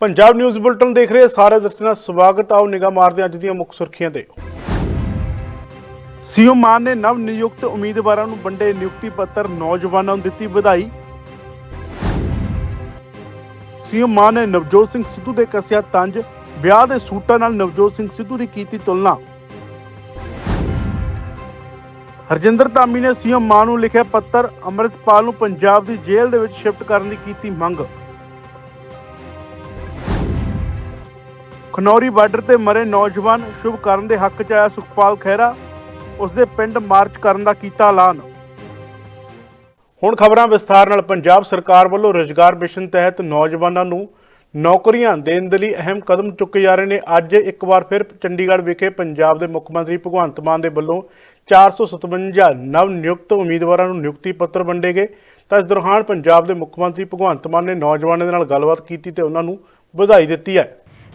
Punjab news bulletin ਦੇਖ ਰਹੇ ਸਾਰੇ ਦਰਸ਼ਕਾਂ ਦਾ ਸਵਾਗਤ ਆਓ ਨਿਗਾਹ ਮਾਰਦੇ ਅੱਜ ਦੀਆਂ ਮੁੱਖ ਸੁਰਖੀਆਂ ਤੇ। ਸੀਐਮ ਮਾਨ ਨੇ ਨਵ ਨਿਯੁਕਤ ਉਮੀਦਵਾਰਾਂ ਨੂੰ ਵੰਡੇ ਨਿਯੁਕਤੀ ਪੱਤਰ ਨੌਜਵਾਨਾਂ ਨੂੰ ਦਿੱਤੀ ਵਧਾਈ। ਸੀਐਮ ਮਾਨ ਨੇ ਨਵਜੋਤ ਸਿੰਘ ਸਿੱਧੂ ਦੇ ਕੱਸਿਆ ਤੰਜ, ਵਿਆਹ ਦੇ ਸੂਟਾਂ ਨਾਲ ਨਵਜੋਤ ਸਿੰਘ ਸਿੱਧੂ ਦੀ ਕੀਤੀ ਤੁਲਨਾ। ਹਰਜਿੰਦਰ ਧਾਮੀ ਨੇ ਸੀਐਮ ਮਾਨ ਨੂੰ ਲਿਖਿਆ ਪੱਤਰ, ਅੰਮ੍ਰਿਤਪਾਲ ਨੂੰ ਪੰਜਾਬ ਦੀ ਜੇਲ੍ਹ ਦੇ ਵਿੱਚ ਸ਼ਿਫਟ ਕਰਨ ਦੀ ਕੀਤੀ ਮੰਗ। ਖਨੌਰੀ ਬਾਰਡਰ ਤੇ ਮਰੇ ਨੌਜਵਾਨ ਸ਼ੁਭ ਕਰਨ ਦੇ ਹੱਕ 'ਚ ਆਇਆ ਸੁਖਪਾਲ ਖਹਿਰਾ। ਉਸ ਦੇ ਪਿੰਡ ਮਾਰਚ ਕਰਨ ਦਾ ਕੀਤਾ ਐਲਾਨ। ਹੁਣ ਖਬਰਾਂ ਵਿਸਥਾਰ ਨਾਲ ਪੰਜਾਬ ਸਰਕਾਰ ਵੱਲੋਂ ਰੋਜ਼ਗਾਰ ਮਿਸ਼ਨ ਤਹਿਤ ਨੌਜਵਾਨਾਂ ਨੂੰ ਨੌਕਰੀਆਂ ਦੇਣ ਦੇ ਲਈ ਅਹਿਮ ਕਦਮ ਚੁੱਕੇ ਜਾ ਰਹੇ ਨੇ। ਅੱਜ ਇੱਕ ਵਾਰ ਫਿਰ ਚੰਡੀਗੜ੍ਹ ਵਿਖੇ ਪੰਜਾਬ ਦੇ ਮੁੱਖ ਮੰਤਰੀ ਭਗਵੰਤ ਮਾਨ ਦੇ ਵੱਲੋਂ 457 ਨਵ ਨਿਯੁਕਤ ਉਮੀਦਵਾਰਾਂ ਨੂੰ ਨਿਯੁਕਤੀ ਪੱਤਰ ਵੰਡੇ ਗਏ। ਤਾਂ ਇਸ ਦੌਰਾਨ ਪੰਜਾਬ ਦੇ ਮੁੱਖ ਮੰਤਰੀ ਭਗਵੰਤ ਮਾਨ ਨੇ ਨੌਜਵਾਨਾਂ ਦੇ ਨਾਲ ਗੱਲਬਾਤ ਕੀਤੀ ਤੇ ਉਹਨਾਂ ਨੂੰ ਵਧਾਈ ਦਿੱਤੀ ਹੈ।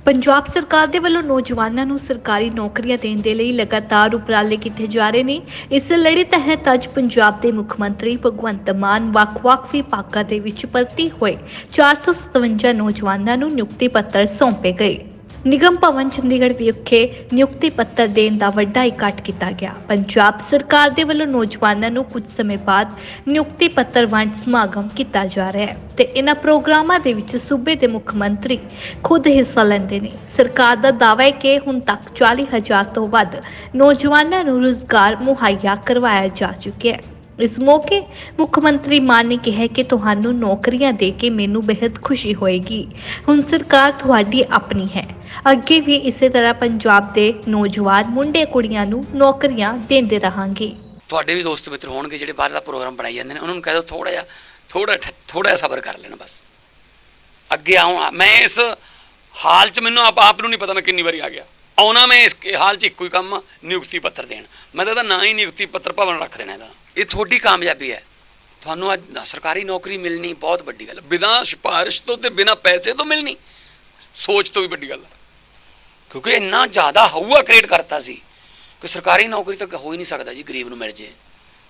ਪੰਜਾਬ ਸਰਕਾਰ ਦੇ ਵੱਲੋਂ ਨੌਜਵਾਨਾਂ ਨੂੰ ਸਰਕਾਰੀ ਨੌਕਰੀਆਂ ਦੇਣ ਦੇ ਲਈ ਲਗਾਤਾਰ ਉਪਰਾਲੇ ਕੀਤੇ ਜਾ ਰਹੇ ਨੇ। ਇਸ ਲੜੀ ਤਹਿਤ ਅੱਜ ਪੰਜਾਬ ਦੇ ਮੁੱਖ ਮੰਤਰੀ ਭਗਵੰਤ ਮਾਨ ਵੱਖ-ਵੱਖ ਵਿਭਾਗਾਂ ਦੇ ਵਿੱਚ ਭਰਤੀ ਹੋਏ 457 ਨੌਜਵਾਨਾਂ ਨੂੰ ਨਿਯੁਕਤੀ ਪੱਤਰ ਸੌਂਪੇ ਗਏ। ਨਿਗਮ ਭਵਨ ਚੰਡੀਗੜ੍ਹ ਵਿਖੇ ਨਿਯੁਕਤੀ ਪੱਤਰ ਦੇਣ ਦਾ ਵੱਡਾ ਇਕੱਠ ਕੀਤਾ ਗਿਆ। ਪੰਜਾਬ ਸਰਕਾਰ ਦੇ ਵੱਲੋਂ ਨੌਜਵਾਨਾਂ ਨੂੰ ਕੁਝ ਸਮੇਂ ਬਾਅਦ ਨਿਯੁਕਤੀ ਪੱਤਰ ਵੰਡ ਸਮਾਗਮ ਕੀਤਾ ਜਾ ਰਿਹਾ ਹੈ ਤੇ ਇਹਨਾਂ ਪ੍ਰੋਗਰਾਮਾਂ ਦੇ ਵਿੱਚ ਸੂਬੇ ਦੇ ਮੁੱਖ ਮੰਤਰੀ ਖੁਦ ਹਿੱਸਾ ਲੈਂਦੇ ਨੇ। ਸਰਕਾਰ ਦਾ ਦਾਅਵਾ ਹੈ ਕਿ ਹੁਣ ਤੱਕ 40000 ਤੋਂ ਵੱਧ ਨੌਜਵਾਨਾਂ ਨੂੰ ਰੁਜ਼ਗਾਰ ਮੁਹੱਈਆ ਕਰਵਾਇਆ ਜਾ ਚੁੱਕਿਆ ਹੈ। ਇਸ ਮੌਕੇ ਮੁੱਖ ਮੰਤਰੀ ਮਾਨ ਨੇ ਕਿਹਾ ਕਿ ਤੁਹਾਨੂੰ ਨੌਕਰੀਆਂ ਦੇ ਕੇ ਮੈਨੂੰ ਬੇहद ਖੁਸ਼ੀ ਹੋਏਗੀ। ਹੁਣ ਸਰਕਾਰ ਤੁਹਾਡੀ ਆਪਣੀ ਹੈ। ਅੱਗੇ ਵੀ ਇਸੇ ਤਰ੍ਹਾਂ ਪੰਜਾਬ ਦੇ ਨੌਜਵਾਨ ਮੁੰਡੇ ਕੁੜੀਆਂ ਨੂੰ ਨੌਕਰੀਆਂ ਦਿੰਦੇ ਰਹਾਂਗੇ। ਤੁਹਾਡੇ ਵੀ ਦੋਸਤ ਮਿੱਤਰ ਹੋਣਗੇ ਜਿਹੜੇ ਬਾਹਰ ਦਾ ਪ੍ਰੋਗਰਾਮ ਬਣਾਈ ਜਾਂਦੇ ਨੇ। ਉਹਨਾਂ ਨੂੰ ਕਹਿ ਦਿਓ ਥੋੜਾ ਜਿਹਾ ਥੋੜਾ ਥੋੜਾ ਸਬਰ ਕਰ ਲੈਣਾ ਬਸ। ਅੱਗੇ ਆਉਂ ਮੈਂ ਇਸ ਹਾਲ 'ਚ ਮੈਨੂੰ ਆਪ ਆਪ ਨੂੰ ਨਹੀਂ ਪਤਾ ਮੈਂ ਕਿੰਨੀ ਵਾਰੀ ਆ ਗਿਆ। ਆਉਣਾ ਮੈਂ ਇਸ ਹਾਲ 'ਚ ਇੱਕੋ ਹੀ ਕੰਮ ਨਿਯੁਕਤੀ ਪੱਤਰ ਦੇਣ। ਮੈਂ ਤਾਂ ਇਹਦਾ ਹੀ ਨਿਯੁਕਤੀ ਪੱਤਰ ਭਵਨ ਰੱਖ ਦੇਣਾ ਇਹਦਾ। ਇਹ ਤੁਹਾਡੀ ਕਾਮਯਾਬੀ ਹੈ। ਤੁਹਾਨੂੰ ਅੱਜ ਸਰਕਾਰੀ ਨੌਕਰੀ ਮਿਲਣੀ, ਬਹੁਤ ਵੱਡੀ ਗੱਲ ਬਿਨਾਂ ਸਿਫਾਰਿਸ਼ ਤੋਂ ਤੇ ਬਿਨਾਂ ਪੈਸੇ ਤੋਂ ਮਿਲਣੀ, ਸੋਚ ਤੋਂ ਵੀ ਵੱਡੀ ਗੱਲ ਕਿਉਂਕਿ ਇੰਨਾ ਜ਼ਿਆਦਾ ਹਊਆ ਕ੍ਰੀਏਟ ਕਰਤਾ ਸੀ ਕਿ ਸਰਕਾਰੀ ਨੌਕਰੀ ਤਾਂ ਹੋ ਹੀ ਨਹੀਂ ਸਕਦਾ ਜੀ, ਗਰੀਬ ਨੂੰ ਮਿਲ ਜੇ,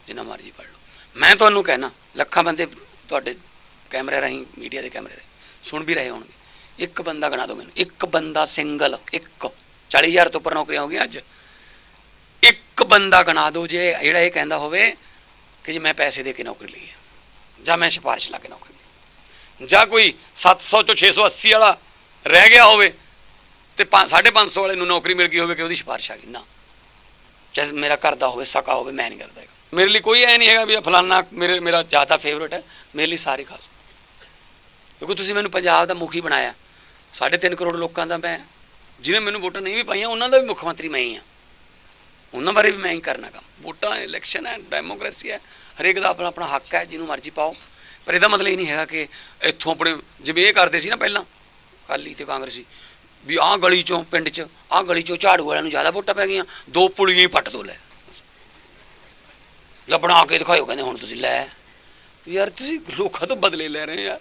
ਜਿੰਨਾ ਮਰਜ਼ੀ ਪੜ ਲਓ। ਮੈਂ ਤੁਹਾਨੂੰ ਕਹਿਣਾ, ਲੱਖਾਂ ਬੰਦੇ ਤੁਹਾਡੇ ਕੈਮਰੇ ਰਾਹੀਂ, ਮੀਡੀਆ ਦੇ ਕੈਮਰੇ ਰਾਹੀਂ, ਸੁਣ ਵੀ ਰਹੇ ਹੋਣਗੇ। ਇੱਕ ਬੰਦਾ ਗਣਾ ਦਿਓ ਮੈਨੂੰ। ਇੱਕ ਬੰਦਾ ਸਿੰਗਲ, ਇੱਕ। 40000 ਤੋਂ ਉੱਪਰ ਨੌਕਰੀਆਂ ਹੋ ਗਈਆਂ ਅੱਜ। ਇੱਕ ਬੰਦਾ ਗਣਾ ਦਿਓ ਜੇ, ਜਿਹੜਾ ਇਹ ਕਹਿੰਦਾ ਹੋਵੇ ਕਿ ਜੀ ਮੈਂ ਪੈਸੇ ਦੇ ਕੇ ਨੌਕਰੀ ਲਈ ਹੈ ਜਾਂ ਮੈਂ ਸਿਫਾਰਿਸ਼ ਲਾ ਕੇ ਨੌਕਰੀ ਲਈ ਜਾਂ ਕੋਈ 700 ਚੋਂ 680 ਵਾਲਾ ਰਹਿ ਗਿਆ ਹੋਵੇ ਤੇ 550 ਵਾਲੇ ਨੂੰ ਨੌਕਰੀ ਮਿਲ ਗਈ ਹੋਵੇ ਕਿ ਉਹਦੀ ਸਿਫਾਰਿਸ਼ ਆ ਗਈ। ਨਾ। ਚਾਹੇ ਮੇਰਾ ਘਰ ਦਾ ਹੋਵੇ, ਸਕਾ ਹੋਵੇ, ਮੈਂ ਨਹੀਂ ਕਰਦਾ ਹੈਗਾ। ਮੇਰੇ ਲਈ ਕੋਈ ਐ ਨਹੀਂ ਹੈਗਾ ਵੀ ਫਲਾਨਾ ਮੇਰੇ, ਮੇਰਾ ਜ਼ਿਆਦਾ ਫੇਵਰਟ ਹੈ, ਮੇਰੇ ਲਈ ਸਾਰੇ ਖਾਸ। ਕਿਉਂਕਿ ਤੁਸੀਂ ਮੈਨੂੰ ਪੰਜਾਬ ਦਾ ਮੁਖੀ ਬਣਾਇਆ। 3.5 ਕਰੋੜ ਲੋਕਾਂ ਦਾ ਮੈਂ ਜਿਹਨੇ ਮੈਨੂੰ ਵੋਟਾਂ ਨਹੀਂ ਵੀ ਪਾਈਆਂ, ਉਹਨਾਂ ਦਾ ਵੀ ਮੁੱਖ ਮੰਤਰੀ ਮੈਂ ਹੀ ਆ। ਉਹਨਾਂ ਬਾਰੇ ਵੀ ਮੈਂ ਹੀ ਕਰਨਾ ਕੰਮ ਵੋਟਾਂ ਇਲੈਕਸ਼ਨ ਹੈ ਡੈਮੋਕ੍ਰੇਸੀ ਹੈ ਹਰੇਕ ਦਾ ਆਪਣਾ ਆਪਣਾ ਹੱਕ ਹੈ ਜਿਹਨੂੰ ਮਰਜ਼ੀ ਪਾਓ। ਪਰ ਇਹਦਾ ਮਤਲਬ ਇਹ ਨਹੀਂ ਹੈਗਾ ਕਿ ਇੱਥੋਂ ਆਪਣੇ ਜਿਵੇਂ ਇਹ ਕਰਦੇ ਸੀ ਨਾ ਪਹਿਲਾਂ ਅਕਾਲੀ ਤੇ ਕਾਂਗਰਸੀ ਵੀ ਆਹ ਗਲੀ ਚੋਂ ਪਿੰਡ 'ਚ ਆਹ ਗਲੀ ਚੋਂ ਝਾੜੂ ਵਾਲਿਆਂ ਨੂੰ ਜ਼ਿਆਦਾ ਵੋਟਾਂ ਪੈ ਗਈਆਂ ਦੋ ਪੁਲੀਆਂ ਹੀ ਪੱਟ ਦੋ ਲੈ। ਲੈ ਆ ਕੇ ਦਿਖਾਇਓ ਕਹਿੰਦੇ ਹੁਣ ਤੁਸੀਂ ਲੈ। ਯਾਰ ਤੁਸੀਂ ਲੋਕਾਂ ਤੋਂ ਬਦਲੇ ਲੈ ਰਹੇ ਹੋ ਯਾਰ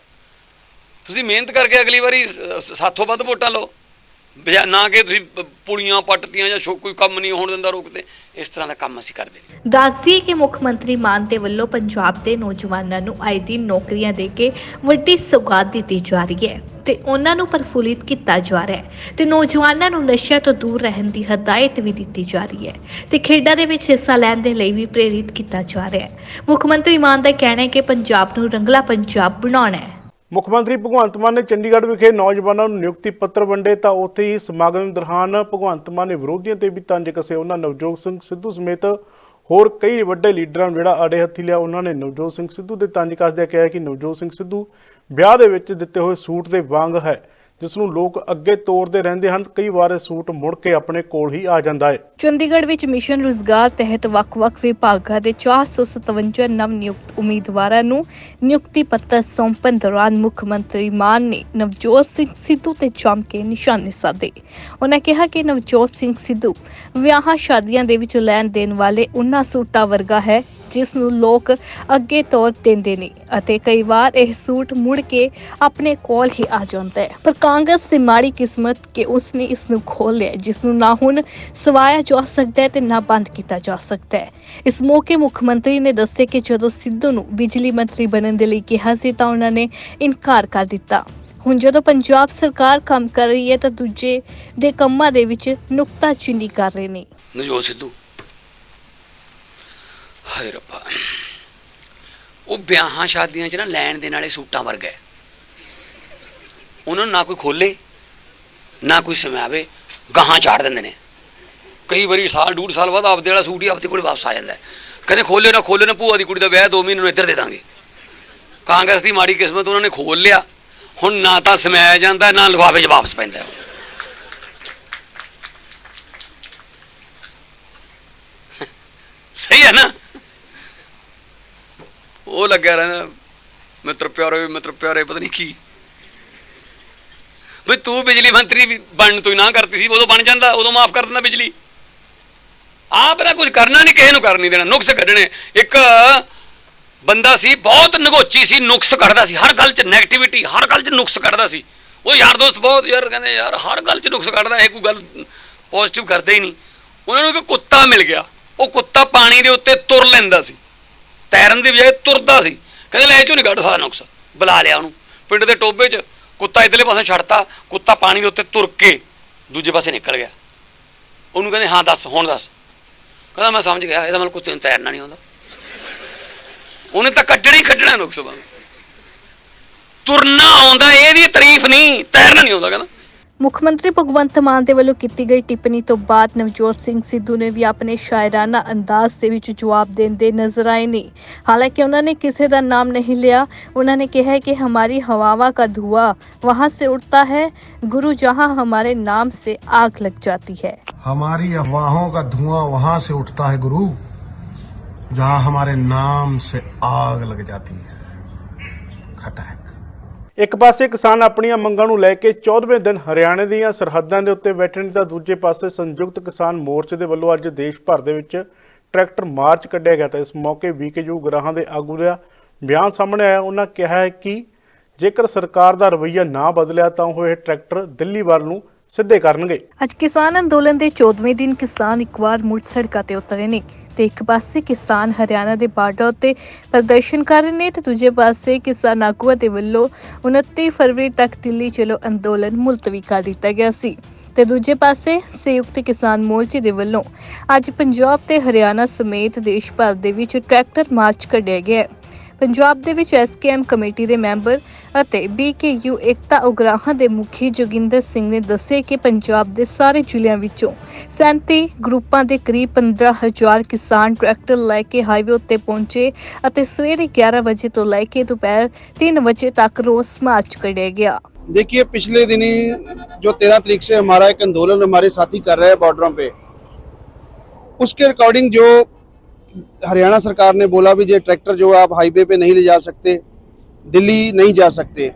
ਤੁਸੀਂ ਮਿਹਨਤ ਕਰਕੇ ਅਗਲੀ ਵਾਰੀ ਅ, ਸਾਥੋਂ ਵੱਧ ਵੋਟਾਂ ਲਓ। ਨਾ ਕਿ ਤੁਸੀਂ ਪੁਲੀਆਂ ਪੱਟਤੀਆਂ ਜਾਂ ਕੋਈ ਕੰਮ ਨਹੀਂ ਹੋਣ ਦਿੰਦਾ ਰੋਕਦੇ ਇਸ ਤਰ੍ਹਾਂ ਦਾ ਕੰਮ ਅਸੀਂ ਕਰਦੇ ਨਹੀਂ ਦੱਸਦੀਏ ਕਿ ਮੁੱਖ ਮੰਤਰੀ ਮਾਨ ਦੇ ਵੱਲੋਂ ਪੰਜਾਬ ਦੇ ਨੌਜਵਾਨਾਂ ਨੂੰ ਆਏ ਦਿਨ ਨੌਕਰੀਆਂ ਦੇ ਕੇ ਵੱਡੀ ਸੌਗਾਤ ਦਿੱਤੀ ਜਾ ਰਹੀ ਹੈ ਤੇ ਉਹਨਾਂ ਨੂੰ ਪ੍ਰਫੁੱਲਿਤ ਕੀਤਾ ਜਾ ਰਿਹਾ ਹੈ ਤੇ ਨੌਜਵਾਨਾਂ ਨੂੰ ਨਸ਼ਿਆਂ ਤੋਂ ਦੂਰ ਰਹਿਣ ਦੀ ਹਦਾਇਤ ਵੀ ਦਿੱਤੀ ਜਾ ਰਹੀ ਹੈ ਤੇ ਖੇਡਾਂ ਦੇ ਵਿੱਚ ਹਿੱਸਾ ਲੈਣ ਦੇ ਲਈ ਵੀ ਪ੍ਰੇਰਿਤ ਕੀਤਾ ਜਾ ਰਿਹਾ ਹੈ। ਮੁੱਖ ਮੰਤਰੀ ਮਾਨ ਦਾ ਕਹਿਣਾ ਹੈ ਕਿ ਪੰਜਾਬ ਨੂੰ ਰੰਗਲਾ ਪੰਜਾਬ ਬਣਾਉਣਾ ਹੈ। ਮੁੱਖ ਮੰਤਰੀ ਭਗਵੰਤ ਮਾਨ ਨੇ ਚੰਡੀਗੜ੍ਹ ਵਿਖੇ ਨੌਜਵਾਨਾਂ ਨੂੰ ਨਿਯੁਕਤੀ ਪੱਤਰ ਵੰਡੇ ਤਾਂ ਉੱਥੇ ਹੀ ਸਮਾਗਮ ਦੌਰਾਨ ਭਗਵੰਤ ਮਾਨ ਨੇ ਵਿਰੋਧੀਆਂ ਤੇ ਵੀ ਤੰਜ ਕਸੇ। ਉਹਨਾਂ ਨਵਜੋਤ ਸਿੰਘ ਸਿੱਧੂ ਸਮੇਤ ਹੋਰ ਕਈ ਵੱਡੇ ਲੀਡਰਾਂ ਨੂੰ ਜਿਹੜਾ ਅੜੇ ਹੱਥੀ ਲਿਆ। ਉਹਨਾਂ ਨੇ ਨਵਜੋਤ ਸਿੰਘ ਸਿੱਧੂ ਦੇ ਤੰਜ ਕੱਸਦਿਆਂ ਕਿਹਾ ਕਿ ਨਵਜੋਤ ਸਿੰਘ ਸਿੱਧੂ ਵਿਆਹ ਦੇ ਵਿੱਚ ਦਿੱਤੇ ਹੋਏ ਸੂਟ ਦੇ ਵਾਂਗ ਹੈ। ਜਿਸ ਨੂੰ ਲੋਕ ਅੱਗੇ ਤੋਰਦੇ ਰਹਿੰਦੇ ਹਨ, ਕਈ ਵਾਰ ਸੂਟ ਮੁੜ ਕੇ ਆਪਣੇ ਕੋਲ ਹੀ ਆ ਜਾਂਦਾ ਹੈ। ਚੰਡੀਗੜ੍ਹ ਵਿੱਚ ਮਿਸ਼ਨ ਰੁਜ਼ਗਾਰ ਤਹਿਤ ਵੱਖ-ਵੱਖ ਵਿਭਾਗਾਂ ਦੇ 457 ਨਵ ਨਿਯੁਕਤ ਉਮੀਦਵਾਰਾਂ ਨੂੰ ਨਿਯੁਕਤੀ ਪੱਤਰ ਸੌਂਪਣ ਦੌਰਾਨ ਮੁੱਖ ਮੰਤਰੀ ਮਾਨ ਨੇ ਨਵਜੋਤ ਸਿੰਘ ਸਿੱਧੂ ਤੇ ਜੰਮ ਕੇ ਨਿਸ਼ਾਨੇ ਸਾਧੇ। ਉਹਨਾਂ ਕਿਹਾ ਕਿ ਨਵਜੋਤ ਸਿੰਘ ਸਿੱਧੂ ਵਿਆਹਾਂ ਸ਼ਾਦੀਆਂ ਦੇ ਵਿੱਚ ਲੈਣ ਦੇਣ ਵਾਲੇ ਉਹਨਾਂ ਸੂਟਾਂ ਵਰਗਾ ਹੈ, ਜਿਸ ਨੂੰ ਲੋਕ ਅੱਗੇ ਤੋਰ ਦਿੰਦੇ ਨੇ ਅਤੇ ਕਈ ਵਾਰ ਇਹ ਸੂਟ ਮੁੜ ਕੇ ਆਪਣੇ ਕੋਲ ਹੀ ਆ ਜਾਂਦਾ ਹੈ। ਪਰ ਕਾਂਗਰਸ ਦੀ ਮਾੜੀ ਕਿਸਮਤ ਕਿ ਉਸ ਇਸ ਨੂੰ ਖੋਲ ਲਿਆ ਜਿਸ ਨੂੰ ਨਾ ਹੁਣ ਸਵਾਇਆ ਜਾ ਸਕਦਾ ਹੈ ਤੇ ਨਾ ਬੰਦ ਕੀਤਾ ਜਾ ਸਕਦਾ ਹੈ। ਇਸ ਮੌਕੇ ਮੁੱਖ ਮੰਤਰੀ ਨੇ ਦੱਸਿਆ ਕਿ ਜਦੋਂ ਸਿੱਧੂ ਨੂੰ ਬਿਜਲੀ ਮੰਤਰੀ ਬਣਨ ਦੇ ਲਈ ਕਿਹਾ ਸੀ ਤਾਂ ਉਹਨਾਂ ਨੇ ਇਨਕਾਰ ਕਰ ਦਿੱਤਾ। ਹੁਣ ਜਦੋਂ ਪੰਜਾਬ ਸਰਕਾਰ ਕੰਮ ਕਰ ਰਹੀ ਹੈ ਤਾਂ ਦੂਜੇ ਦੇ ਕੰਮਾਂ ਦੇ ਵਿੱਚ ਨੁਕਤਾਚੀਨੀ ਕਰ ਰਹੇ ਨੇ। ਨਵਜੋਤ ਸਿੱਧੂ। ਹਾਏ ਰੱਬਾ। ਉਹ ਵਿਆਹਾਂ ਸ਼ਾਦੀਆਂ 'ਚ ਨਾ ਲੈਣ ਦੇ ਨਾਲੇ ਸੂਟਾਂ ਵਰਗਾ ਹੈ। ਉਹਨਾਂ ਨੂੰ ਨਾ ਕੋਈ ਖੋਲੇ, ਨਾ ਕੋਈ ਸਮਿਆਵੇ ਗਾਹਾਂ ਚਾੜ ਦਿੰਦੇ ਨੇ। ਕਈ ਵਾਰੀ ਸਾਲ, ਡੂਢ ਸਾਲ ਬਾਅਦ ਆਪਦੇ ਵਾਲਾ ਸੂਟ ਹੀ ਆਪਦੇ ਕੋਲ ਵਾਪਸ ਆ ਜਾਂਦਾ ਹੈ। ਕਹਿੰਦੇ ਖੋਲੇ ਨਾ ਖੋਲੇ ਨਾ, ਭੂਆ ਦੀ ਕੁੜੀ ਦਾ ਵਿਆਹ 2 ਮਹੀਨੇ ਨੂੰ ਇੱਧਰ ਦੇ ਦਾਂਗੇ। ਕਾਂਗਰਸ ਦੀ ਮਾੜੀ ਕਿਸਮਤ ਉਹਨਾਂ ਨੇ ਖੋਲ ਲਿਆ। ਹੁਣ ਨਾ ਤਾਂ ਸਮਾਇਆ ਜਾਂਦਾ, ਨਾ ਲਿਫਾਫੇ 'ਚ ਵਾਪਸ ਪੈਂਦਾ ਸਹੀ ਹੈ ਨਾ? ਉਹ ਲੱਗਿਆ ਰਹਿੰਦਾ, ਮਿੱਤਰ ਪਿਆਰੇ ਮਿੱਤਰ ਪਿਆਰੇ, ਪਤਾ ਨਹੀਂ ਕੀ। ਵੀ ਤੂੰ ਬਿਜਲੀ ਮੰਤਰੀ ਵੀ ਬਣਨ ਤੋਂ ਹੀ ਨਾ ਕਰਤੀ ਸੀ, ਉਦੋਂ ਬਣ ਜਾਂਦਾ, ਉਦੋਂ ਮਾਫ ਕਰ ਦਿੰਦਾ ਬਿਜਲੀ। ਆਪ ਨਾ ਕੁਝ ਕਰਨਾ ਨਹੀਂ, ਕਿਸੇ ਨੂੰ ਕਰ ਨਹੀਂ ਦੇਣਾ, ਨੁਕਸ ਕੱਢਣੇ। ਇੱਕ ਬੰਦਾ ਸੀ, ਬਹੁਤ ਨਗੋਚੀ ਸੀ, ਨੁਕਸ ਕੱਢਦਾ ਸੀ, ਹਰ ਗੱਲ 'ਚ 네ਗੇਟਿਵਿਟੀ ਹਰ ਗੱਲ 'ਚ ਨੁਕਸ ਕੱਢਦਾ ਸੀ। ਉਹ ਯਾਰ ਦੋਸਤ ਬਹੁਤ, ਯਾਰ ਕਹਿੰਦੇ, ਯਾਰ ਹਰ ਗੱਲ 'ਚ ਨੁਕਸ ਕੱਢਦਾ, ਇਹ ਕੋਈ ਗੱਲ ਪੋਜ਼ਿਟਿਵ ਕਰਦੇ ਹੀ ਨਹੀਂ। ਉਹਨਾਂ ਨੂੰ ਇੱਕ ਕੁੱਤਾ ਮਿਲ ਗਿਆ, ਉਹ ਕੁੱਤਾ ਪਾਣੀ ਦੇ ਉੱਤੇ ਤੁਰ ਲੈਂਦਾ ਸੀ। ਤੈਰਨ ਦੀ ਬਜਾਏ ਤੁਰਦਾ ਸੀ। ਕਹਿੰਦੇ, ਲੈ ਇਹ ਚੋਂ ਨਹੀਂ ਕੱਢ ਸਕਦਾ ਨੁਕਸ, ਬੁਲਾ ਲਿਆ ਉਹਨੂੰ। ਪਿੰਡ ਦੇ ਟੋਬੇ 'ਚ ਕੁੱਤਾ ਇਧਰਲੇ ਪਾਸੇ ਛੱਡਤਾ, ਕੁੱਤਾ ਪਾਣੀ ਦੇ ਉੱਤੇ ਤੁਰ ਕੇ ਦੂਜੇ ਪਾਸੇ ਨਿਕਲ ਗਿਆ। ਉਹਨੂੰ ਕਹਿੰਦੇ, ਹਾਂ, ਦੱਸ, ਹੁਣ ਦੱਸ। ਕਹਿੰਦਾ, ਮੈਂ ਸਮਝ ਗਿਆ, ਇਹਦਾ ਮਤਲਬ ਕੁੱਤੇ ਨੂੰ ਤੈਰਨਾ ਨਹੀਂ ਆਉਂਦਾ। ਉਹਨੇ ਤਾਂ ਕੱਢਣਾ ਹੀ ਕੱਢਣਾ ਨੁਕਸ ਦਾ ਤੁਰਨਾ ਆਉਂਦਾ, ਇਹਦੀ ਤਾਰੀਫ ਨਹੀਂ, ਤੈਰਨਾ ਨਹੀਂ ਆਉਂਦਾ, ਕਹਿੰਦਾ। ਮੁੱਖ ਮੰਤਰੀ ਭਗਵੰਤ ਮਾਨ ਦੇ ਵੱਲੋਂ ਕੀਤੀ ਗਈ ਟਿੱਪਣੀ ਤੋਂ ਬਾਅਦ ਨਵਜੋਤ ਸਿੰਘ ਸਿੱਧੂ ਨੇ ਵੀ ਆਪਣੇ ਸ਼ਾਇਰਾਨਾ ਅੰਦਾਜ਼ ਦੇ ਵਿੱਚ ਜਵਾਬ ਦਿੰਦੇ ਨਜ਼ਰ ਆਏ ਨੇ ਹਾਲਾਂਕਿ ਉਹਨਾਂ ਨੇ ਕਿਸੇ ਦਾ ਨਾਮ ਨਹੀਂ ਲਿਆ ਉਹਨਾਂ ਨੇ ਕਿਹਾ ਹੈ ਕਿ हमारी हवावा का धुआं वहां से उठता है गुरु जहां हमारे नाम से आग लग जाती है हमारी अफवाहों का धुआं वहां से उठता है गुरु जहां हमारे नाम से आग लग जाती है खटक ਇੱਕ ਪਾਸੇ ਕਿਸਾਨ ਆਪਣੀਆਂ ਮੰਗਾਂ ਨੂੰ ਲੈ ਕੇ 14ਵੇਂ ਦਿਨ ਹਰਿਆਣੇ ਦੀਆਂ ਸਰਹੱਦਾਂ ਦੇ ਉੱਤੇ ਬੈਠੇ ਨੇ ਤਾਂ ਦੂਜੇ ਪਾਸੇ ਸੰਯੁਕਤ ਕਿਸਾਨ ਮੋਰਚੇ ਦੇ ਵੱਲੋਂ ਅੱਜ ਦੇਸ਼ ਭਰ ਦੇ ਵਿੱਚ ਟਰੈਕਟਰ ਮਾਰਚ ਕੱਢਿਆ ਗਿਆ ਤਾਂ ਇਸ ਮੌਕੇ ਵੀਕੇਯੂ ਗਰਾਹਾਂ ਦੇ ਆਗੂ ਦਾ ਬਿਆਨ ਸਾਹਮਣੇ ਆਇਆ। ਉਹਨਾਂ ਕਿਹਾ ਹੈ ਕਿ ਜੇਕਰ ਸਰਕਾਰ ਦਾ ਰਵੱਈਆ ਨਾ ਬਦਲਿਆ ਤਾਂ ਉਹ ਇਹ ਟਰੈਕਟਰ ਦਿੱਲੀ ਵੱਲ ਨੂੰ ਸਿੱਧੇ ਕਰਨਗੇ। ਅੱਜ ਕਿਸਾਨ ਅੰਦੋਲਨ ਦੇ 14ਵੇਂ ਦਿਨ ਕਿਸਾਨ ਇੱਕ ਵਾਰ ਮੁੜ ਸੜਕਾਂ ਤੇ ਉਤਰੇ ਨੇ ਤੇ ਇੱਕ ਪਾਸੇ ਕਿਸਾਨ ਹਰਿਆਣਾ ਦੇ ਬਾਰਡਰ ਉੱਤੇ ਪ੍ਰਦਰਸ਼ਨ ਕਰ ਰਹੇ ਨੇ ਤੇ ਦੂਜੇ ਪਾਸੇ ਕਿਸਾਨ ਆਗੂਆਂ ਦੇ ਵੱਲੋਂ 29 ਫਰਵਰੀ ਤੱਕ ਦਿੱਲੀ ਚਲੋ ਅੰਦੋਲਨ ਮੁਲਤਵੀ ਕਰ ਦਿੱਤਾ ਗਿਆ ਸੀ। ਤੇ ਦੂਜੇ ਪਾਸੇ ਸੰਯੁਕਤ ਕਿਸਾਨ ਮੋਰਚੇ ਦੇ ਵੱਲੋਂ ਅੱਜ ਪੰਜਾਬ ਤੇ ਹਰਿਆਣਾ ਸਮੇਤ ਦੇਸ਼ ਭਰ ਦੇ ਵਿੱਚ ਟਰੈਕਟਰ ਮਾਰਚ ਕੱਢਿਆ ਗਿਆ ਪੰਜਾਬ ਦੇ ਵਿੱਚ ਐਸਕੇਐਮ ਕਮੇਟੀ ਦੇ ਮੈਂਬਰ ਅਤੇ ਬੀਕੇਯੂ ਏਕਤਾ ਉਗਰਾਹਾਂ ਦੇ ਮੁਖੀ ਜੋਗਿੰਦਰ ਸਿੰਘ ਨੇ ਦੱਸਿਆ ਕਿ ਪੰਜਾਬ ਦੇ ਸਾਰੇ ਜ਼ਿਲ੍ਹਿਆਂ ਵਿੱਚੋਂ 37 ਗਰੁੱਪਾਂ ਦੇ ਕਰੀਬ 15000 ਕਿਸਾਨ ਟਰੈਕਟਰ ਲੈ ਕੇ ਹਾਈਵੇ ਉੱਤੇ ਪਹੁੰਚੇ ਅਤੇ ਸਵੇਰੇ 11 ਵਜੇ ਤੋਂ ਲੈ ਕੇ ਦੁਪਹਿਰ 3 ਵਜੇ ਤੱਕ ਰੋਸ ਮਾਰਚ ਕੱਢਿਆ ਗਿਆ देखिए पिछले दिनी जो तेरह तारीख से हमारा एक आंदोलन हमारे साथी कर रहे हैं बॉर्डरों पे उसके अकॉर्डिंग जो हरियाणा सरकार ने बोला भी ये ट्रैक्टर जो आप हाईवे पे नहीं ले जा सकते, दिल्ली नहीं जा सकते।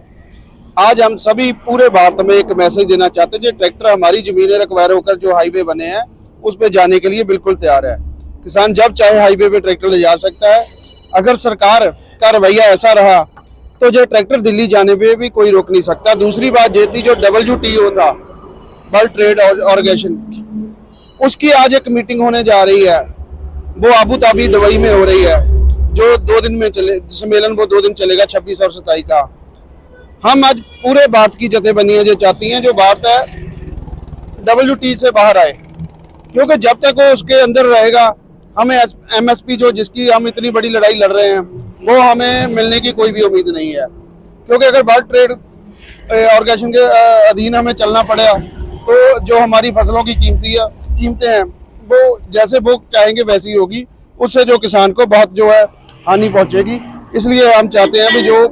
आज हम सभी पूरे भारत में एक मैसेज देना चाहते हैं ये ट्रैक्टर हमारी जमीनें रिक्वायर होकर जो हाईवे बने हैं, उस पर जाने के लिए बिल्कुल तैयार है। किसान जब चाहे हाईवे पे ट्रैक्टर ले जा सकता है, अगर सरकार का रवैया ऐसा रहा तो जो ट्रैक्टर दिल्ली जाने पे भी कोई रोक नहीं सकता। दूसरी बात ये थी, जो डब्ल्यू टी ओ था वर्ल्ड ट्रेड ऑर्गेनाइजेशन उसकी आज एक मीटिंग होने जा रही है। वो आबू धाबी दुबई में हो रही है। जो दो दिन में चले सम्मेलन वो दो दिन चलेगा, छब्बीस और सताई का। हम आज पूरे भारत की जथेबंदियाँ जो चाहती हैं, जो भारत है डब्ल्यू से बाहर आए। क्योंकि जब तक वो उसके अंदर रहेगा, हमें एमएसपी जो जिसकी हम इतनी बड़ी लड़ाई लड़ रहे हैं, वो हमें मिलने की कोई भी उम्मीद नहीं है। क्योंकि अगर वर्ल्ड ट्रेड ऑर्गेनाइजेशन के अधीन हमें चलना पड़ा तो जो हमारी फ़सलों की कीमती है, कीमतें हैं वो जैसे वो चाहेंगे वैसी होगी। उससे जो किसान को बहुत जो है हानि पहुंचेगी। इसलिए हम चाहते हैं भी जो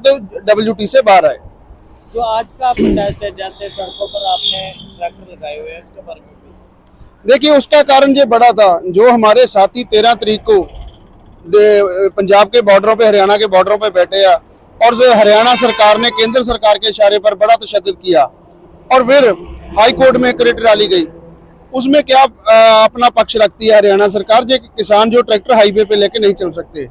तो डब्ल्यू से बाहर आए। जो आज का है जैसे सड़कों पर आपने ट्रैक्टर लगाए हुए हैं उसके बारे में देखिए उसका कारण ये बड़ा था जो हमारे साथी तेरह तारीख को पंजाब के बॉर्डरों पे हरियाणा के बॉर्डरों पे बैठे हैं और जो हरियाणा सरकार ने केंद्र सरकार के इशारे पर बड़ा तशद किया और फिर हाई कोर्ट में क्रिट डाली गई। उसमें क्या अ, अपना पक्ष रखती है हरियाणा सरकार जो कि किसान जो ट्रैक्टर हाईवे पे लेके नहीं चल सकते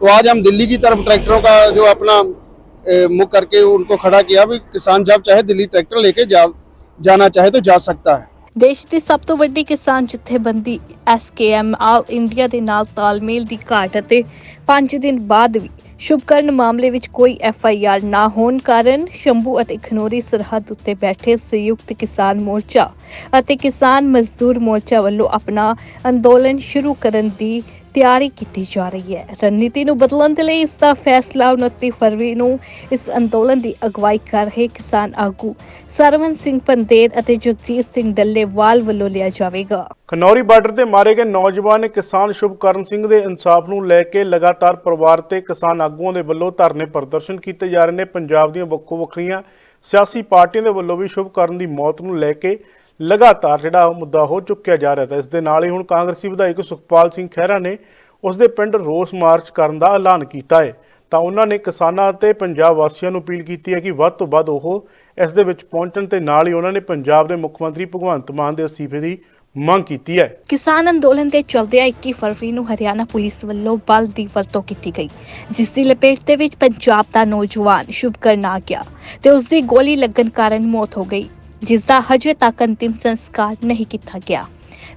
तो आज हम दिल्ली की तरफ ट्रैक्टरों का जो अपना अ, मुख करके उनको खड़ा किया भी किसान जब चाहे दिल्ली ट्रैक्टर लेके जा जाना चाहे तो जा सकता है ਦੇਸ਼ ਦੀ ਸਭ ਤੋਂ ਵੱਡੀ ਕਿਸਾਨ ਜਥੇਬੰਦੀ ਐਸਕੇਐਮ ਆਲ ਇੰਡੀਆ ਦੇ ਨਾਲ ਤਾਲਮੇਲ ਦੀ ਘਾਟ ਅਤੇ 5 ਦਿਨ ਬਾਅਦ ਵੀ ਸ਼ੁਭਕਰਨ ਮਾਮਲੇ ਵਿੱਚ ਕੋਈ ਐਫ ਆਈ ਆਰ ਨਾ ਹੋਣ ਕਾਰਨ ਸ਼ੰਭੂ ਅਤੇ ਖਨੋਰੀ ਸਰਹੱਦ ਉੱਤੇ ਬੈਠੇ ਸੰਯੁਕਤ ਕਿਸਾਨ ਮੋਰਚਾ ਅਤੇ ਕਿਸਾਨ ਮਜ਼ਦੂਰ ਮੋਰਚਾ ਵੱਲੋਂ ਆਪਣਾ ਅੰਦੋਲਨ ਸ਼ੁਰੂ ਕਰਨ ਦੀ ਤਿਆਰੀ ਕੀਤੀ ਜਾ ਰਹੀ ਹੈ। ਰਣਨੀਤੀ ਨੂੰ ਬਦਲਣ ਦੇ ਲਈ ਇਸ ਦਾ ਫੈਸਲਾ 29 ਫਰਵਰੀ ਨੂੰ ਇਸ ਅੰਦੋਲਨ ਦੀ ਅਗਵਾਈ ਕਰ ਰਹੇ ਕਿਸਾਨ ਆਗੂ ਸਰਵਨ ਸਿੰਘ ਪੰਦੇਰ ਅਤੇ ਜਗਜੀਤ ਸਿੰਘ ਡੱਲੇਵਾਲ ਵੱਲੋਂ ਲਿਆ ਜਾਵੇਗਾ। ਖਨੌਰੀ ਬਾਰਡਰ ਤੇ ਮਾਰੇ ਗਏ ਨੌਜਵਾਨ ਕਿਸਾਨ ਸ਼ੁਭਕਰਨ ਸਿੰਘ ਦੇ ਇਨਸਾਫ ਨੂੰ ਲੈ ਕੇ ਲਗਾਤਾਰ ਪਰਿਵਾਰ ਤੇ ਕਿਸਾਨ ਆਗੂਆਂ ਦੇ ਵੱਲੋਂ ਧਰਨੇ ਪ੍ਰਦਰਸ਼ਨ ਕੀਤੇ ਜਾ ਰਹੇ ਨੇ। ਪੰਜਾਬ ਦੀਆਂ ਵੱਖੋ ਵੱਖਰੀਆਂ ਸਿਆਸੀ ਪਾਰਟੀਆਂ ਦੇ ਵੱਲੋਂ ਵੀ ਸ਼ੁਭਕਰਨ ਦੀ ਮੌਤ ਨੂੰ ਲੈ ਕੇ ਲਗਾਤਾਰ ਜਿਹੜਾ ਮੁੱਦਾ ਹੋ ਚੁੱਕਿਆ ਜਾ ਰਿਹਾ ਹੈ ਇਸ ਦੇ ਨਾਲ ਹੀ ਹੁਣ ਕਾਂਗਰਸੀ ਵਿਧਾਇਕ ਸੁਖਪਾਲ ਸਿੰਘ ਖਹਿਰਾ ਨੇ ਉਸ ਦੇ ਪਿੰਡ ਰੋਸ ਮਾਰਚ ਕਰਨ ਦਾ ਐਲਾਨ ਕੀਤਾ ਹੈ। ਤਾਂ ਉਹਨਾਂ ਨੇ ਕਿਸਾਨਾਂ ਅਤੇ ਪੰਜਾਬ ਵਾਸੀਆਂ ਨੂੰ ਅਪੀਲ ਕੀਤੀ ਹੈ ਕਿ ਵੱਧ ਤੋਂ ਵੱਧ ਉਹ ਇਸ ਦੇ ਵਿੱਚ ਪਹੁੰਚਣ ਤੇ ਨਾਲ ਹੀ ਉਹਨਾਂ ਨੇ ਪੰਜਾਬ ਦੇ ਮੁੱਖ ਮੰਤਰੀ ਭਗਵੰਤ ਮਾਨ ਦੇ ਅਸਤੀਫੇ ਦੀ ਮੰਗ ਕੀਤੀ ਹੈ। ਕਿਸਾਨ ਅੰਦੋਲਨ ਦੇ ਚਲਦਿਆਂ 21 ਫਰਵਰੀ ਨੂੰ ਹਰਿਆਣਾ ਪੁਲਿਸ ਵੱਲੋਂ ਬਲ ਦੀ ਵਰਤੋਂ ਕੀਤੀ ਗਈ, ਜਿਸ ਦੀ ਲਪੇਟ ਦੇ ਵਿੱਚ ਪੰਜਾਬ ਦਾ ਨੌਜਵਾਨ ਸ਼ੁਭਕਰਨ ਆ ਗਿਆ ਤੇ ਉਸ ਦੀ ਗੋਲੀ ਲੱਗਣ ਕਾਰਨ ਮੌਤ ਹੋ ਗਈ। ਜਿਸ ਦਾ ਹਜੇ ਤੱਕ ਅੰਤਿਮ ਸੰਸਕਾਰ ਨਹੀਂ ਕੀਤਾ ਗਿਆ।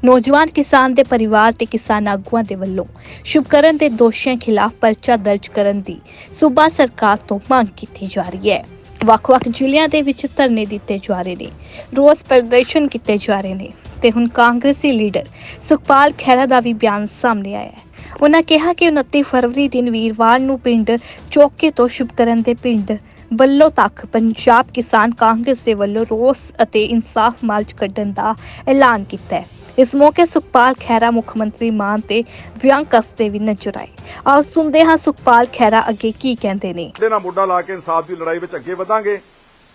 ਨੌਜਵਾਨ ਕਿਸਾਨ ਦੇ ਪਰਿਵਾਰ ਤੇ ਕਿਸਾਨ ਆਗੂਆਂ ਦੇ ਵੱਲੋਂ ਸ਼ੁਭਕਰਨ ਦੇ ਦੋਸ਼ੀਆਂ ਖਿਲਾਫ ਪਰਚਾ ਦਰਜ ਕਰਨ ਦੀ ਸੂਬਾ ਸਰਕਾਰ ਤੋਂ ਮੰਗ ਕੀਤੀ ਜਾ ਰਹੀ ਹੈ। ਵੱਖ-ਵੱਖ ਜ਼ਿਲ੍ਹਿਆਂ ਦੇ ਵਿੱਚ ਧਰਨੇ ਦਿੱਤੇ ਜਾ ਰਹੇ ਨੇ, ਰੋਸ ਪ੍ਰਦਰਸ਼ਨ ਕੀਤੇ ਜਾ ਰਹੇ ਨੇ ਤੇ ਹੁਣ ਕਾਂਗਰਸੀ ਲੀਡਰ ਸੁਖਪਾਲ ਖਹਿਰਾ ਦਾ ਵੀ ਬਿਆਨ ਸਾਹਮਣੇ ਆਇਆ ਹੈ। ਉਹਨਾਂ ਕਿਹਾ ਕਿ 29 ਫਰਵਰੀ ਦਿਨ ਵੀਰਵਾਰ ਨੂੰ ਪਿੰਡ ਚੌਕੇ ਤੋਂ ਸ਼ੁਭਕਰਨ ਦੇ ਪਿੰਡ ਵੱਲੋਂ ਤੱਕ ਪੰਜਾਬ ਕਿਸਾਨ ਕਾਂਗਰਸ ਦੇ ਵੱਲੋਂ ਰੋਸ ਅਤੇ ਇਨਸਾਫ ਮਾਰਚ ਕੱਢਣ ਦਾ ਐਲਾਨ ਕੀਤਾ ਹੈ। ਇਸ ਮੌਕੇ ਸੁਖਪਾਲ ਖਹਿਰਾ ਮੁੱਖ ਮੰਤਰੀ ਮਾਨ ਤੇ ਵਿਅੰਗ ਕਸਦੇ ਵੀ ਨਜ਼ਰ ਆਏ। ਆਓ ਸੁਣਦੇ ਹਾਂ ਸੁਖਪਾਲ ਖਹਿਰਾ ਅੱਗੇ ਕੀ ਕਹਿੰਦੇ ਨੇ। ਦੇ ਨਾਲ ਮੋਢਾ ਲਾ ਕੇ ਇਨਸਾਫ ਦੀ ਲੜਾਈ ਵਿੱਚ ਅੱਗੇ ਵਧਾਂਗੇ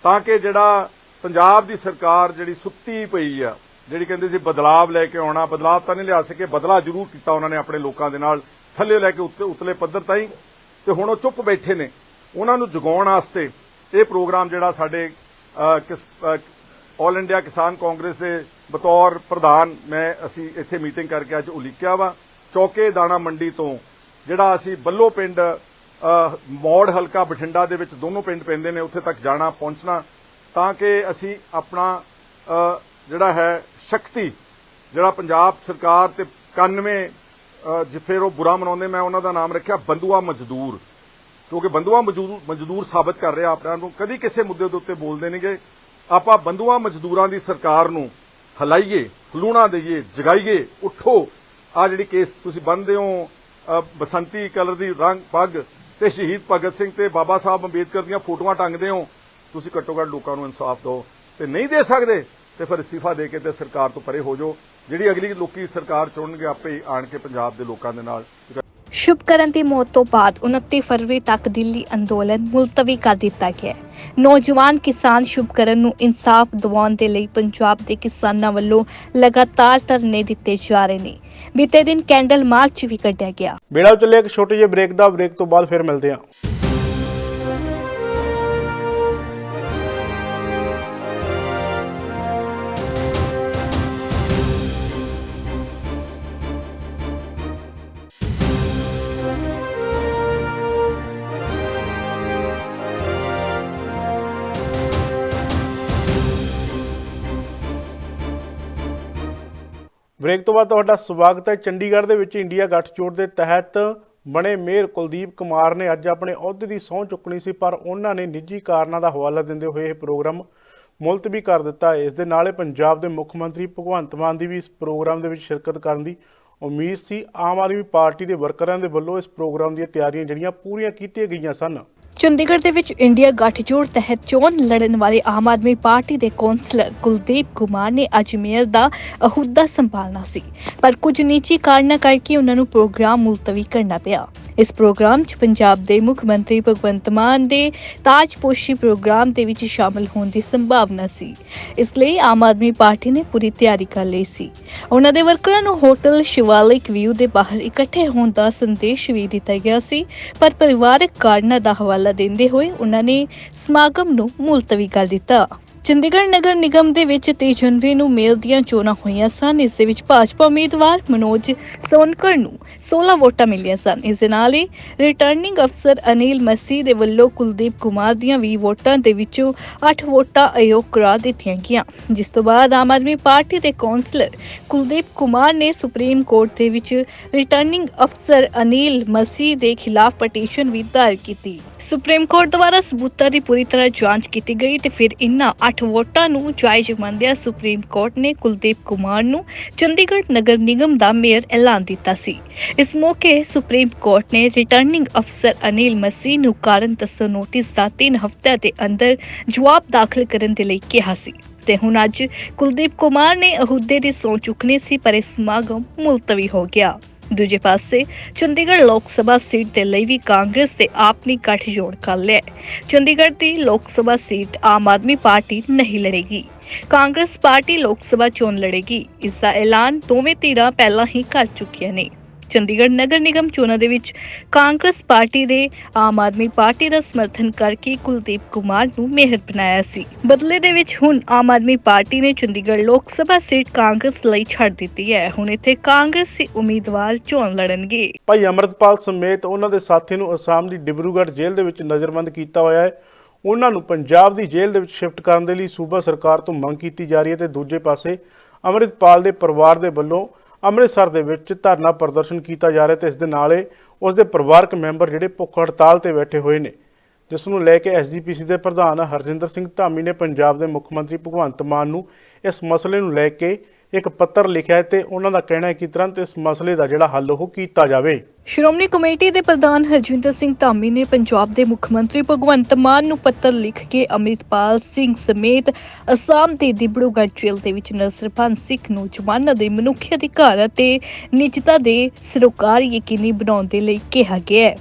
ਤਾਂ ਕਿ ਜਿਹੜਾ ਪੰਜਾਬ ਦੀ ਸਰਕਾਰ ਜਿਹੜੀ ਸੁੱਤੀ ਪਈ ਆ, ਜਿਹੜੀ ਕਹਿੰਦੇ ਸੀ ਬਦਲਾਵ ਲੈ ਕੇ ਆਉਣਾ, ਬਦਲਾਵ ਤਾਂ ਨਹੀਂ ਲਿਆ ਸਕੇ ਬਦਲਾ ਜ਼ਰੂਰ ਕੀਤਾ ਉਹਨਾਂ ਨੇ ਆਪਣੇ ਲੋਕਾਂ ਦੇ ਨਾਲ, ਥੱਲੇ ਲੈ ਕੇ ਉੱਤੇ, ਉਤਲੇ ਪੱਧਰ ਤਾਈਂ। ਤੇ ਹੁਣ ਉਹ ਚੁੱਪ ਬੈਠੇ ਨੇ। ਉਹਨਾਂ ਨੂੰ ਜਗਾਉਣ ਵਾਸਤੇ ਇਹ ਪ੍ਰੋਗਰਾਮ ਜਿਹੜਾ ਸਾਡੇ ਕਿਸ ਆਲ ਇੰਡੀਆ ਕਿਸਾਨ ਕਾਂਗਰਸ ਦੇ ਬਤੌਰ ਪ੍ਰਧਾਨ ਮੈਂ ਅਸੀਂ ਇੱਥੇ ਮੀਟਿੰਗ ਕਰਕੇ ਅੱਜ ਉਲੀਕਿਆ ਵਾ। ਚੌਕੇ ਦਾਣਾ ਮੰਡੀ ਤੋਂ ਜਿਹੜਾ ਅਸੀਂ ਬੱਲੋ ਪਿੰਡ ਮੌੜ ਹਲਕਾ ਬਠਿੰਡਾ ਦੇ ਵਿੱਚ ਦੋਨੋਂ ਪਿੰਡ ਪੈਂਦੇ ਨੇ, ਉੱਥੇ ਤੱਕ ਜਾਣਾ, ਪਹੁੰਚਣਾ ਤਾਂ ਕਿ ਅਸੀਂ ਆਪਣਾ ਜਿਹੜਾ ਹੈ ਸ਼ਕਤੀ, ਜਿਹੜਾ ਪੰਜਾਬ ਸਰਕਾਰ ਤੇ 91 ਜਿੱਥੇ ਉਹ ਬੁਰਾ ਮਨਾਉਂਦੇ, ਮੈਂ ਉਹਨਾਂ ਦਾ ਨਾਮ ਰੱਖਿਆ, ਬੰਦੂਆ ਮਜ਼ਦੂਰ। ਕਿਉਂਕਿ ਬੰਦੂਆ ਮਜ਼ਦੂਰ ਸਾਬਤ ਕਰ ਰਿਹਾ ਆਪਣਾ ਨੂੰ, ਕਦੀ ਕਿਸੇ ਮੁੱਦੇ ਦੇ ਉੱਤੇ ਬੋਲਦੇ ਨਹੀਂਗੇ ਆਪਾਂ ਬੰਦੂਆ ਮਜ਼ਦੂਰਾਂ ਦੀ ਸਰਕਾਰ ਨੂੰ ਹਲਾਈਏ ਹਲੂਣਾ ਦਈਏ, ਜਗਾਈਏ, ਉੱਠੋ। ਆ ਜਿਹੜੀ ਕੇਸ ਤੁਸੀਂ ਬੰਨਦੇ ਹੋ ਬਸੰਤੀ ਕਲਰ ਦੀ ਰੰਗ, ਪੱਗ ਤੇ ਸ਼ਹੀਦ ਭਗਤ ਸਿੰਘ ਤੇ ਬਾਬਾ ਸਾਹਿਬ ਅੰਬੇਦਕਰ ਦੀਆਂ ਫੋਟੋਆਂ ਟੰਗਦੇ ਹੋ, ਤੁਸੀਂ ਘੱਟੋ ਘੱਟ ਲੋਕਾਂ ਨੂੰ ਇਨਸਾਫ ਦਿਓ ਤੇ ਨਹੀਂ ਦੇ ਸਕਦੇ, ਤੇ ਫਿਰ ਅਸਤੀਫਾ ਦੇ ਕੇ ਤੇ ਸਰਕਾਰ ਤੋਂ ਪਰੇ ਹੋ ਜਾਓ। ਜਿਹੜੀ ਅਗਲੀ ਲੋਕੀ ਸਰਕਾਰ ਚੁਣਨਗੇ, ਆਪੇ ਆਣ ਕੇ ਪੰਜਾਬ ਦੇ ਲੋਕਾਂ ਦੇ ਨਾਲ। ਸ਼ੁਭਕਰਨ ਦੀ ਮੌਤ ਤੋਂ ਬਾਅਦ 29 ਫਰਵਰੀ ਤੱਕ ਦਿੱਲੀ ਅੰਦੋਲਨ ਮੁਲਤਵੀ ਕਰ ਦਿੱਤਾ ਗਿਆ ਹੈ। ਨੌਜਵਾਨ ਕਿਸਾਨ ਸ਼ੁਭਕਰਨ ਨੂੰ ਇਨਸਾਫ ਦਿਵਾਉਣ ਦੇ ਲਈ ਪੰਜਾਬ ਦੇ ਕਿਸਾਨਾਂ ਵੱਲੋਂ ਲਗਾਤਾਰ ਧਰਨੇ ਦਿੱਤੇ ਜਾ ਰਹੇ ਨੇ। ਬੀਤੇ ਦਿਨ ਕੈਂਡਲ ਮਾਰਚ ਵੀ ਕੱਢਿਆ ਗਿਆ। ਬੇੜਾ ਚੱਲੇ ਇੱਕ ਛੋਟੇ ਜਿਹੇ ਬ੍ਰੇਕ ਦਾ ਬ੍ਰੇਕ ਤੋਂ ਬਾਅਦ ਫਿਰ ਮਿਲਦੇ ਹਾਂ। ਬ੍ਰੇਕ ਤੋਂ ਬਾਅਦ ਤੁਹਾਡਾ ਸਵਾਗਤ ਹੈ। ਚੰਡੀਗੜ੍ਹ ਦੇ ਵਿੱਚ ਇੰਡੀਆ ਗੱਠਜੋੜ ਦੇ ਤਹਿਤ ਬਣੇ ਮੇਅਰ ਕੁਲਦੀਪ ਕੁਮਾਰ ਨੇ ਅੱਜ ਆਪਣੇ ਅਹੁਦੇ ਦੀ ਸਹੁੰ ਚੁੱਕਣੀ ਸੀ, ਪਰ ਉਹਨਾਂ ਨੇ ਨਿੱਜੀ ਕਾਰਨਾਂ ਦਾ ਹਵਾਲਾ ਦਿੰਦੇ ਹੋਏ ਇਹ ਪ੍ਰੋਗਰਾਮ ਮੁਲਤਵੀ ਕਰ ਦਿੱਤਾ। ਇਸ ਦੇ ਨਾਲ ਹੀ ਪੰਜਾਬ ਦੇ ਮੁੱਖ ਮੰਤਰੀ ਭਗਵੰਤ ਮਾਨ ਦੀ ਵੀ ਇਸ ਪ੍ਰੋਗਰਾਮ ਦੇ ਵਿੱਚ ਸ਼ਿਰਕਤ ਕਰਨ ਦੀ ਉਮੀਦ ਸੀ। ਆਮ ਆਦਮੀ ਪਾਰਟੀ ਦੇ ਵਰਕਰਾਂ ਦੇ ਵੱਲੋਂ ਇਸ ਪ੍ਰੋਗਰਾਮ ਦੀਆਂ ਤਿਆਰੀਆਂ ਜਿਹੜੀਆਂ ਪੂਰੀਆਂ ਕੀਤੀਆਂ ਗਈਆਂ ਸਨ। ਚੰਡੀਗੜ੍ਹ ਦੇ ਵਿੱਚ ਇੰਡੀਆ ਗੱਠਜੋੜ ਤਹਿਤ ਚੋਣ ਲੜਨ ਵਾਲੇ ਆਮ ਆਦਮੀ ਪਾਰਟੀ ਦੇ ਕੌਂਸਲਰ ਕੁਲਦੀਪ ਕੁਮਾਰ ਨੇ ਅੱਜ ਮੇਅਰ ਦਾ ਅਹੁਦਾ ਸੰਭਾਲਣਾ ਸੀ। ਪਰ ਕੁਝ ਨਿੱਜੀ ਕਾਰਨਾਂ ਕਰਕੇ ਉਹਨਾਂ ਨੂੰ ਪ੍ਰੋਗਰਾਮ ਮੁਲਤਵੀ ਕਰਨਾ ਪਿਆ। ਇਸ ਪ੍ਰੋਗਰਾਮ 'ਚ ਪੰਜਾਬ ਦੇ ਮੁੱਖ ਮੰਤਰੀ ਭਗਵੰਤ ਮਾਨ ਦੇ ਤਾਜਪੋਸ਼ੀ ਪ੍ਰੋਗਰਾਮ ਦੇ ਵਿੱਚ ਸ਼ਾਮਲ ਹੋਣ ਦੀ ਸੰਭਾਵਨਾ ਸੀ। ਇਸ ਲਈ ਆਮ ਆਦਮੀ ਪਾਰਟੀ ਨੇ ਪੂਰੀ ਤਿਆਰੀ ਕਰ ਲਈ ਸੀ। ਉਹਨਾਂ ਦੇ ਵਰਕਰਾਂ ਨੂੰ ਹੋਟਲ ਸ਼ਿਵਾਲਿਕ ਵਿਊ ਦੇ ਬਾਹਰ ਇਕੱਠੇ ਹੋਣ ਦਾ ਸੰਦੇਸ਼ ਵੀ ਦਿੱਤਾ ਗਿਆ ਸੀ। ਪਰ ਪਰਿਵਾਰਕ ਕਾਰਨਾਂ ਦਾ ਹਵਾਲਾ ਦਿੰਦੇ ਹੋਏ ਉਹਨਾਂ ਨੇ ਸਮਾਗਮ ਨੂੰ ਮੁਲਤਵੀ ਕਰ ਦਿੱਤਾ। ਚੰਡੀਗੜ੍ਹ ਨਗਰ ਨਿਗਮ ਦੇ ਵਿੱਚ 23 ਜਨਵਰੀ ਨੂੰ ਮੇਲ ਦੀਆਂ ਚੋਣਾਂ ਹੋਈਆਂ ਸਨ। ਇਸ ਦੇ ਵਿੱਚ ਭਾਜਪਾ ਉਮੀਦਵਾਰ ਮਨੋਜ ਸੋਨਕਰ ਨੂੰ 16 ਵੋਟਾਂ ਮਿਲੀਆਂ ਸਨ। ਇਸ ਦੇ ਨਾਲ ਹੀ ਰਿਟਰਨਿੰਗ ਅਫਸਰ ਅਨਿਲ ਮਸੀਹ ਦੇ ਵੱਲੋਂ ਕੁਲਦੀਪ ਕੁਮਾਰ ਦੀਆਂ 20 ਵੋਟਾਂ ਦੇ ਵਿੱਚੋਂ 8 ਵੋਟਾਂ ਅਯੋਗ ਕਰਾ ਦਿੱਤੀਆਂ ਗਈਆਂ। ਜਿਸ ਤੋਂ ਬਾਅਦ ਆਮ ਆਦਮੀ ਪਾਰਟੀ ਦੇ ਕੌਂਸਲਰ ਕੁਲਦੀਪ ਕੁਮਾਰ ਨੇ ਸੁਪਰੀਮ ਕੋਰਟ ਦੇ ਵਿੱਚ ਰਿਟਰਨਿੰਗ ਅਫਸਰ ਅਨਿਲ ਮਸੀ ਦੇ ਖਿਲਾਫ ਪਟੀਸ਼ਨ ਵੀ ਦਾਇਰ ਕੀਤੀ। ਸੁਪਰੀਮ ਕੋਰਟ ਦੁਆਰਾ ਸਬੂਤਾਂ ਦੀ ਪੂਰੀ ਤਰ੍ਹਾਂ ਜਾਂਚ ਕੀਤੀ ਗਈ ਤੇ ਫਿਰ ਇਨ੍ਹਾਂ 8 ਵੋਟਾਂ ਨੂੰ ਜਾਇਜ਼ ਮੰਨਦਿਆਂ ਸੁਪਰੀਮ ਕੋਰਟ ਨੇ ਕੁਲਦੀਪ ਕੁਮਾਰ ਨੂੰ ਚੰਡੀਗੜ੍ਹ ਨਗਰ ਨਿਗਮ ਦਾ ਮੇਅਰ ਐਲਾਨ ਦਿੱਤਾ ਸੀ। ਇਸ ਮੌਕੇ ਸੁਪਰੀਮ ਕੋਰਟ ਨੇ ਰਿਟਰਨਿੰਗ ਅਫਸਰ ਅਨਿਲ ਮਸੀਹ ਨੂੰ ਕਾਰਨ ਦੱਸੋ ਨੋਟਿਸ ਦਾ 3 ਹਫ਼ਤਿਆਂ ਦੇ ਅੰਦਰ ਜਵਾਬ ਦਾਖਲ ਕਰਨ ਦੇ ਲਈ ਕਿਹਾ ਸੀ ਤੇ ਹੁਣ ਅੱਜ ਕੁਲਦੀਪ ਕੁਮਾਰ ਨੇ ਅਹੁਦੇ ਦੀ ਸਹੁੰ ਚੁੱਕਣੀ ਸੀ, ਪਰ ਇਹ ਸਮਾਗਮ ਮੁਲਤਵੀ ਹੋ ਗਿਆ। ਦੂਜੇ ਪਾਸੇ ਚੰਡੀਗੜ੍ਹ ਲੋਕ ਸਭਾ ਸੀਟ ਦੇ ਲਈ ਵੀ ਕਾਂਗਰਸ ਤੇ ਆਪ ਨੇ ਗੱਠਜੋੜ ਕਰ ਲਿਆ ਚੰਡੀਗੜ੍ਹ ਦੀ ਲੋਕ ਸਭਾ ਸੀਟ ਆਮ ਆਦਮੀ ਪਾਰਟੀ ਨਹੀਂ ਲੜੇਗੀ। ਕਾਂਗਰਸ ਪਾਰਟੀ ਲੋਕ ਸਭਾ ਚੋਣ ਲੜੇਗੀ। ਇਸ ਦਾ ਐਲਾਨ ਦੋਵੇਂ ਧਿਰਾਂ ਪਹਿਲਾਂ ਹੀ ਕਰ ਚੁੱਕੀਆਂ ਨੇ। ਚੰਡੀਗੜ੍ਹ ਨਗਰ ਨਿਗਮ ਚੋਣਾਂ ਦੇ ਵਿੱਚ ਕਾਂਗਰਸ ਪਾਰਟੀ ਦੇ ਆਮ ਆਦਮੀ ਪਾਰਟੀ ਦਾ ਸਮਰਥਨ ਕਰਕੇ ਕੁਲਦੀਪ ਕੁਮਾਰ ਨੂੰ ਮੇਹਰ ਬਣਾਇਆ ਸੀ। ਬਦਲੇ ਦੇ ਵਿੱਚ ਹੁਣ ਆਮ ਆਦਮੀ ਪਾਰਟੀ ਨੇ ਚੰਡੀਗੜ੍ਹ ਲੋਕ ਸਭਾ ਸੀਟ ਕਾਂਗਰਸ ਲਈ ਛੱਡ ਦਿੱਤੀ ਹੈ। ਹੁਣ ਇੱਥੇ ਕਾਂਗਰਸੀ ਉਮੀਦਵਾਰ ਚੋਣ ਲੜਨਗੇ। ਭਾਈ ਅਮਰਤਪਾਲ ਸਮੇਤ ਉਹਨਾਂ ਦੇ ਸਾਥੀ ਨੂੰ ਅਸਾਮ ਦੀ ਡਿਬਰੂਗੜ੍ਹ ਜੇਲ੍ਹ ਦੇ ਵਿੱਚ ਨਜ਼ਰਬੰਦ ਕੀਤਾ ਹੋਇਆ ਹੈ। ਉਹਨਾਂ ਨੂੰ ਪੰਜਾਬ ਦੀ ਜੇਲ੍ਹ ਦੇ ਵਿੱਚ ਸ਼ਿਫਟ ਕਰਨ ਦੇ ਲਈ ਸੂਬਾ ਸਰਕਾਰ ਤੋਂ ਮੰਗ ਕੀਤੀ ਜਾ ਰਹੀ ਹੈ ਤੇ ਦੂਜੇ ਪਾਸੇ ਅਮਰਿਤਪਾਲ ਦੇ ਪਰਿਵਾਰ ਦੇ ਵੱਲੋਂ ਅੰਮ੍ਰਿਤਸਰ ਦੇ ਵਿੱਚ ਧਰਨਾ ਪ੍ਰਦਰਸ਼ਨ ਕੀਤਾ ਜਾ ਰਿਹਾ ਤੇ ਇਸ ਦੇ ਨਾਲੇ ਉਸ ਦੇ ਪਰਿਵਾਰਕ ਮੈਂਬਰ ਜਿਹੜੇ ਭੁੱਖ ਹੜਤਾਲ ਤੇ ਬੈਠੇ ਹੋਏ ਨੇ, ਜਿਸ ਨੂੰ ਲੈ ਕੇ ਐਸਜੀਪੀਸੀ ਦੇ ਪ੍ਰਧਾਨ ਹਰਜਿੰਦਰ ਸਿੰਘ ਧਾਮੀ ਨੇ ਪੰਜਾਬ ਦੇ ਮੁੱਖ ਮੰਤਰੀ ਭਗਵੰਤ ਮਾਨ ਨੂੰ ਇਸ ਮਸਲੇ ਨੂੰ ਲੈ ਕੇ ਇੱਕ ਪੱਤਰ ਲਿਖਿਆ ਹੈ ਤੇ ਉਹਨਾਂ ਦਾ ਕਹਿਣਾ ਹੈ ਕਿ ਤੁਰੰਤ ਇਸ ਮਸਲੇ ਦਾ ਜਿਹੜਾ ਹੱਲ ਉਹ ਕੀਤਾ ਜਾਵੇ। ਸ਼੍ਰੋਮਣੀ ਕਮੇਟੀ ਦੇ ਪ੍ਰਧਾਨ ਹਰਜਿੰਦਰ ਸਿੰਘ ਧਾਮੀ ਨੇ ਪੰਜਾਬ ਦੇ ਮੁੱਖ ਮੰਤਰੀ ਭਗਵੰਤ ਮਾਨ ਨੂੰ ਪੱਤਰ ਲਿਖ ਕੇ ਅਮਰਿਤਪਾਲ ਸਿੰਘ ਸਮੇਤ ਅਸਾਮ ਦੇ ਦਿਬੜੂਗੜ੍ਹ ਜੇਲ੍ਹ ਦੇ ਵਿੱਚ ਨਜ਼ਰਬੰਦ ਸਿੱਖ ਨੌਜਵਾਨਾਂ ਦੇ ਮਨੁੱਖੀ ਅਧਿਕਾਰ ਅਤੇ ਨਿਜਤਾ ਦੇ ਸਰੋਕਾਰ ਯਕੀਨੀ ਬਣਾਉਣ ਦੇ ਲਈ ਕਿਹਾ ਗਿਆ ਹੈ।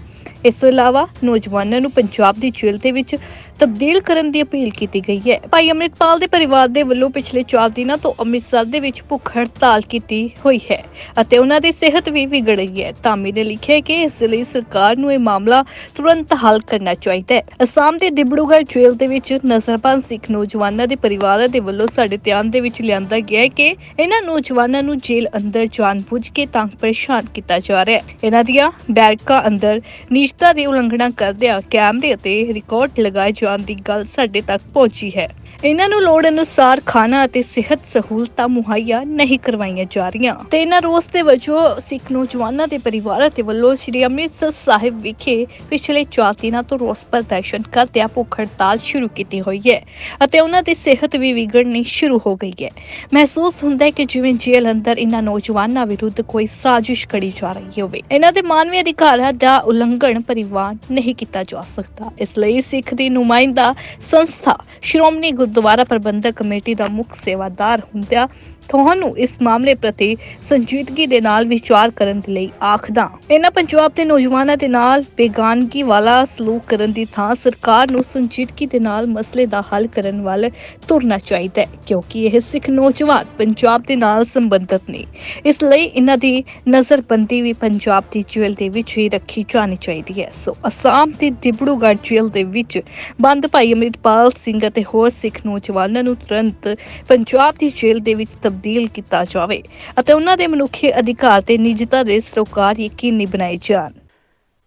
ਇਸ ਤੋਂ ਇਲਾਵਾ ਨੌਜਵਾਨਾਂ ਨੂੰ ਪੰਜਾਬ ਦੀ ਜੇਲ੍ਹ ਦੇ ਵਿੱਚ ਤਬਦੀਲ ਕਰਨ ਦੀ ਅਪੀਲ ਕੀਤੀ ਗਈ ਹੈ। ਭਾਈ ਅਮਰਿਤਪਾਲ ਦੇ ਪਰਿਵਾਰ ਦੇ ਵੱਲੋਂ ਪਿਛਲੇ 4 ਦਿਨਾਂ ਤੋਂ ਅੰਮ੍ਰਿਤਸਰ ਦੇ ਵਿੱਚ ਭੁੱਖ ਹੜਤਾਲ ਕੀਤੀ ਹੋਈ ਹੈ ਅਤੇ ਉਹਨਾਂ ਦੀ ਸਿਹਤ ਵੀ ਵਿਗੜ ਰਹੀ ਹੈ। ਧਾਮੀ ਨੇ ਲਿਖਿਆ ਕਿ ਇਸ ਲਈ ਸਰਕਾਰ ਨੂੰ ਇਹ ਮਾਮਲਾ ਤੁਰੰਤ ਹੱਲ ਕਰਨਾ ਚਾਹੀਦਾ ਹੈ। ਅਸਾਮ ਦੇ ਦਿਬੜੂਗੜ੍ਹ ਜੇਲ੍ਹ ਦੇ ਵਿੱਚ ਨਜ਼ਰਬੰਦ ਸਿੱਖ ਨੌਜਵਾਨਾਂ ਦੇ ਪਰਿਵਾਰਾਂ ਦੇ ਵੱਲੋਂ ਸਾਡੇ ਧਿਆਨ ਦੇ ਵਿੱਚ ਲਿਆਂਦਾ ਗਿਆ ਹੈ ਕਿ ਇਹਨਾਂ ਨੌਜਵਾਨਾਂ ਨੂੰ ਜੇਲ੍ਹ ਅੰਦਰ ਜਾਣਬੁੱਝ ਕੇ ਤੰਗ ਪਰੇਸ਼ਾਨ ਕੀਤਾ ਜਾ ਰਿਹਾ ਹੈ। ਇਹਨਾਂ ਦੀਆਂ ਬੈਰਕਾਂ ਅੰਦਰ ਨਿਜਤਾ ਦੀ ਉਲੰਘਣਾ ਕਰਦਿਆਂ ਕੈਮਰੇ ਅਤੇ ਰਿਕਾਰਡ ਲਗਾਏ ਜਾਣ ਦੀ ਗੱਲ ਸਾਡੇ ਤੱਕ ਪਹੁੰਚੀ ਹੈ। ਇਹਨਾਂ ਨੂੰ ਲੋੜ ਅਨੁਸਾਰ ਖਾਣਾ ਅਤੇ ਸਿਹਤ ਸਹੂਲਤਾਂ ਮੁਹੱਈਆ ਨਹੀਂ ਕਰਵਾਈਆਂ ਜਾ ਰਹੀਆਂ। ਤੇ ਇਹਨਾਂ ਰੋਸ ਦੇ ਵਜੋਂ ਸਿੱਖ ਨੌਜਵਾਨਾਂ ਦੇ ਪਰਿਵਾਰਾਂ ਦੇ ਵੱਲੋਂ ਸ੍ਰੀ ਅੰਮ੍ਰਿਤਸਰ ਸਾਹਿਬ ਵਿਖੇ ਪਿਛਲੇ 4 ਦਿਨਾਂ ਤੋਂ ਰੋਸ ਪ੍ਰਦਰਸ਼ਨ ਕਰਦਿਆਂ ਭੁੱਖ ਹੜਤਾਲ ਸ਼ੁਰੂ ਕੀਤੀ ਹੋਈ ਹੈ ਅਤੇ ਉਹਨਾਂ ਦੀ ਸਿਹਤ ਵੀ ਵਿਗੜਨੀ ਸ਼ੁਰੂ ਹੋ ਗਈ ਹੈ। ਮਹਿਸੂਸ ਹੁੰਦਾ ਹੈ ਕਿ ਜਿਵੇਂ ਜੇਲ੍ਹ ਅੰਦਰ ਇਹਨਾਂ ਨੌਜਵਾਨਾਂ ਵਿਰੁੱਧ ਕੋਈ ਸਾਜ਼ਿਸ਼ ਕੜੀ ਜਾ ਰਹੀ ਹੋਵੇ। ਇਹਨਾਂ ਦੇ ਮਾਨਵੀ ਅਧਿਕਾਰਾਂ ਦਾ ਉਲੰਘਣ ਪਰਿਵਾਰ ਨਹੀਂ ਕੀਤਾ ਜਾ ਸਕਦਾ। ਇਸ ਲਈ ਸਿੱਖ ਦੀ ਨੁਮਾਇੰਦਾ ਸੰਸਥਾ ਸ਼੍ਰੋਮਣੀ ਗੁਰਦੁਆਰਾ ਪ੍ਰਬੰਧਕ ਕਮੇਟੀ ਦਾ ਮੁੱਖ ਸੇਵਾਦਾਰ ਹੁੰਦਿਆਂ ਤੁਹਾਨੂੰ ਇਸ ਮਾਮਲੇ ਪ੍ਰਤੀ ਸੰਜੀਦਗੀ ਦੇ ਨਾਲ ਵਿਚਾਰ ਕਰਨ ਦੇ ਲਈ ਆਖਦਾ ਇਹਨਾਂ ਪੰਜਾਬ ਦੇ ਨੌਜਵਾਨਾਂ ਦੇ ਨਾਲ ਬੇਗਾਨਗੀ ਵਾਲਾ ਸਲੂਕ ਕਰਨ ਦੀ ਥਾਂ ਸਰਕਾਰ ਨੂੰ ਸੰਜੀਦਗੀ ਦੇ ਨਾਲ ਮਸਲੇ ਦਾ ਹੱਲ ਕਰਨ ਵੱਲ ਤੁਰਨਾ ਚਾਹੀਦਾ ਹੈ, ਕਿਉਂਕਿ ਇਹ ਸਿੱਖ ਨੌਜਵਾਨ ਪੰਜਾਬ ਦੇ ਨਾਲ ਸੰਬੰਧਿਤ ਨੇ। ਇਸ ਲਈ ਇਹਨਾਂ ਦੀ ਨਜ਼ਰਬੰਦੀ ਵੀ ਪੰਜਾਬ ਦੀ ਜੇਲ੍ਹ ਦੇ ਵਿੱਚ ਹੀ ਰੱਖੀ ਜਾਣੀ ਚਾਹੀਦੀ ਹੈ। ਸੋ ਅਸਾਮ ਦੀ ਦਿਬੜੂਗੜ੍ਹ ਜੇਲ੍ਹ ਦੇ ਵਿੱਚ ਬੰਦ ਭਾਈ ਅਮਰਿਤਪਾਲ ਸਿੰਘ ਅਤੇ ਹੋਰ ਸਿੱਖ ਨੌਜਵਾਨਾਂ ਨੂੰ ਤੁਰੰਤ ਪੰਜਾਬ ਦੀ ਜੇਲ੍ਹ ਦੇ ਵਿੱਚ ਤਬਦੀਲ ਕੀਤਾ ਜਾਵੇ ਅਤੇ ਉਹਨਾਂ ਦੇ ਮਨੁੱਖੀ ਅਧਿਕਾਰ ਤੇ ਨਿੱਜਤਾ ਦੇ ਸਰੋਕਾਰ ਯਕੀਨੀ ਬਣਾਏ ਜਾਣ।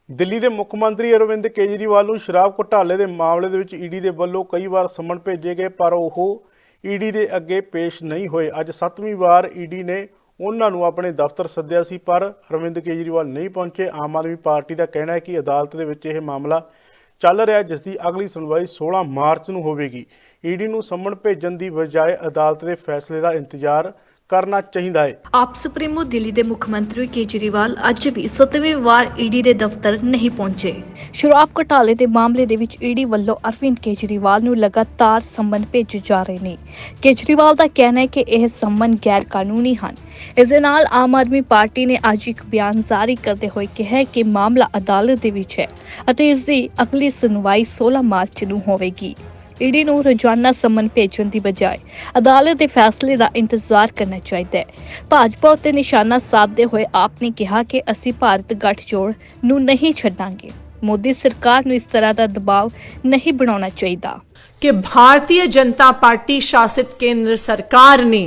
ਦਿੱਲੀ ਦੇ ਮੁੱਖ ਮੰਤਰੀ ਅਰਵਿੰਦ ਕੇਜਰੀਵਾਲ ਨੂੰ ਸ਼ਰਾਬ ਘੁਟਾਲੇ ਦੇ ਮਾਮਲੇ ਦੇ ਵਿੱਚ ਈਡੀ ਦੇ ਵੱਲੋਂ ਕਈ ਵਾਰ ਸੰਮਨ ਭੇਜੇ ਗਏ, ਪਰ ਉਹ ਈਡੀ ਦੇ ਅੱਗੇ ਪੇਸ਼ ਨਹੀਂ ਹੋਏ। ਅੱਜ 7ਵੀਂ ਵਾਰ ਈਡੀ ਨੇ ਉਹਨਾਂ ਨੂੰ ਆਪਣੇ ਦਫ਼ਤਰ ਸੱਦਿਆ ਸੀ, ਪਰ ਅਰਵਿੰਦ ਕੇਜਰੀਵਾਲ ਨਹੀਂ ਪਹੁੰਚੇ। ਆਮ ਆਦਮੀ ਪਾਰਟੀ ਦਾ ਕਹਿਣਾ ਹੈ ਕਿ ਅਦਾਲਤ ਦੇ ਵਿੱਚ ਇਹ ਮਾਮਲਾ ਚੱਲ ਰਿਹਾ ਜਿਸ ਦੀ ਅਗਲੀ ਸੁਣਵਾਈ 16 ਮਾਰਚ ਨੂੰ ਹੋਵੇਗੀ। ਈਡੀ ਨੂੰ ਸੰਮਨ ਭੇਜਣ ਦੀ ਬਜਾਏ ਅਦਾਲਤ ਦੇ ਫੈਸਲੇ ਦਾ ਇੰਤਜ਼ਾਰ ਕਰਨਾ ਚਾਹੀਦਾ ਹੈ। ਆਪ ਸੁਪਰੀਮੋ ਦਿੱਲੀ ਦੇ ਮੁੱਖ ਮੰਤਰੀ ਕੇਜਰੀਵਾਲ ਅੱਜ ਵੀ 7ਵੀਂ ਵਾਰ ਈਡੀ ਦੇ ਦਫ਼ਤਰ ਨਹੀਂ ਪਹੁੰਚੇ। ਸ਼ਰਾਬ ਘੁਟਾਲੇ ਦੇ ਮਾਮਲੇ ਦੇ ਵਿੱਚ ਈਡੀ ਵੱਲੋਂ ਅਰਵਿੰਦ ਕੇਜਰੀਵਾਲ ਨੂੰ ਲਗਾਤਾਰ ਸੰਮਨ ਭੇਜੇ ਜਾ ਰਹੇ ਨੇ। ਕੇਜਰੀਵਾਲ ਦਾ ਕਹਿਣਾ ਹੈ ਕਿ ਇਹ ਸੰਮਨ ਗੈਰ ਕਾਨੂੰਨੀ ਹਨ। ਇਸ ਦੇ ਨਾਲ ਆਮ ਆਦਮੀ ਪਾਰਟੀ ਨੇ ਅੱਜ ਇੱਕ ਬਿਆਨ ਜਾਰੀ ਕਰਦੇ ਹੋਏ ਕਿਹਾ ਹੈ ਕਿ ਮਾਮਲਾ ਅਦਾਲਤ ਦੇ ਵਿੱਚ ਹੈ ਅਤੇ ਇਸ ਦੀ ਅਗਲੀ ਸੁਣਵਾਈ 16 ਮਾਰਚ ਨੂੰ ਹੋਵੇਗੀ। ਈਡੀ ਨੂੰ ਰੋਜ਼ਾਨਾ ਸੰਮਨ ਭੇਜਣ ਦੀ ਬਜਾਏ ਅਦਾਲਤ ਦੇ ਫੈਸਲੇ ਦਾ ਇੰਤਜ਼ਾਰ ਕਰਨਾ ਚਾਹੀਦਾ ਹੈ ਭਾਜਪਾ ਉੱਤੇ ਨਿਸ਼ਾਨਾ ਸਾਧਦੇ ਹੋਏ ਆਪ ਨੇ ਕਿਹਾ ਕਿ ਅਸੀਂ ਭਾਰਤ ਗੱਠਜੋੜ ਨੂੰ ਨਹੀਂ ਛੱਡਾਂਗੇ ਮੋਦੀ ਸਰਕਾਰ ਨੂੰ ਇਸ ਤਰ੍ਹਾਂ ਦਾ ਦਬਾਅ ਨਹੀਂ ਬਣਾਉਣਾ ਚਾਹੀਦਾ कि भारतीय जनता पार्टी शासित केंद्र सरकार ने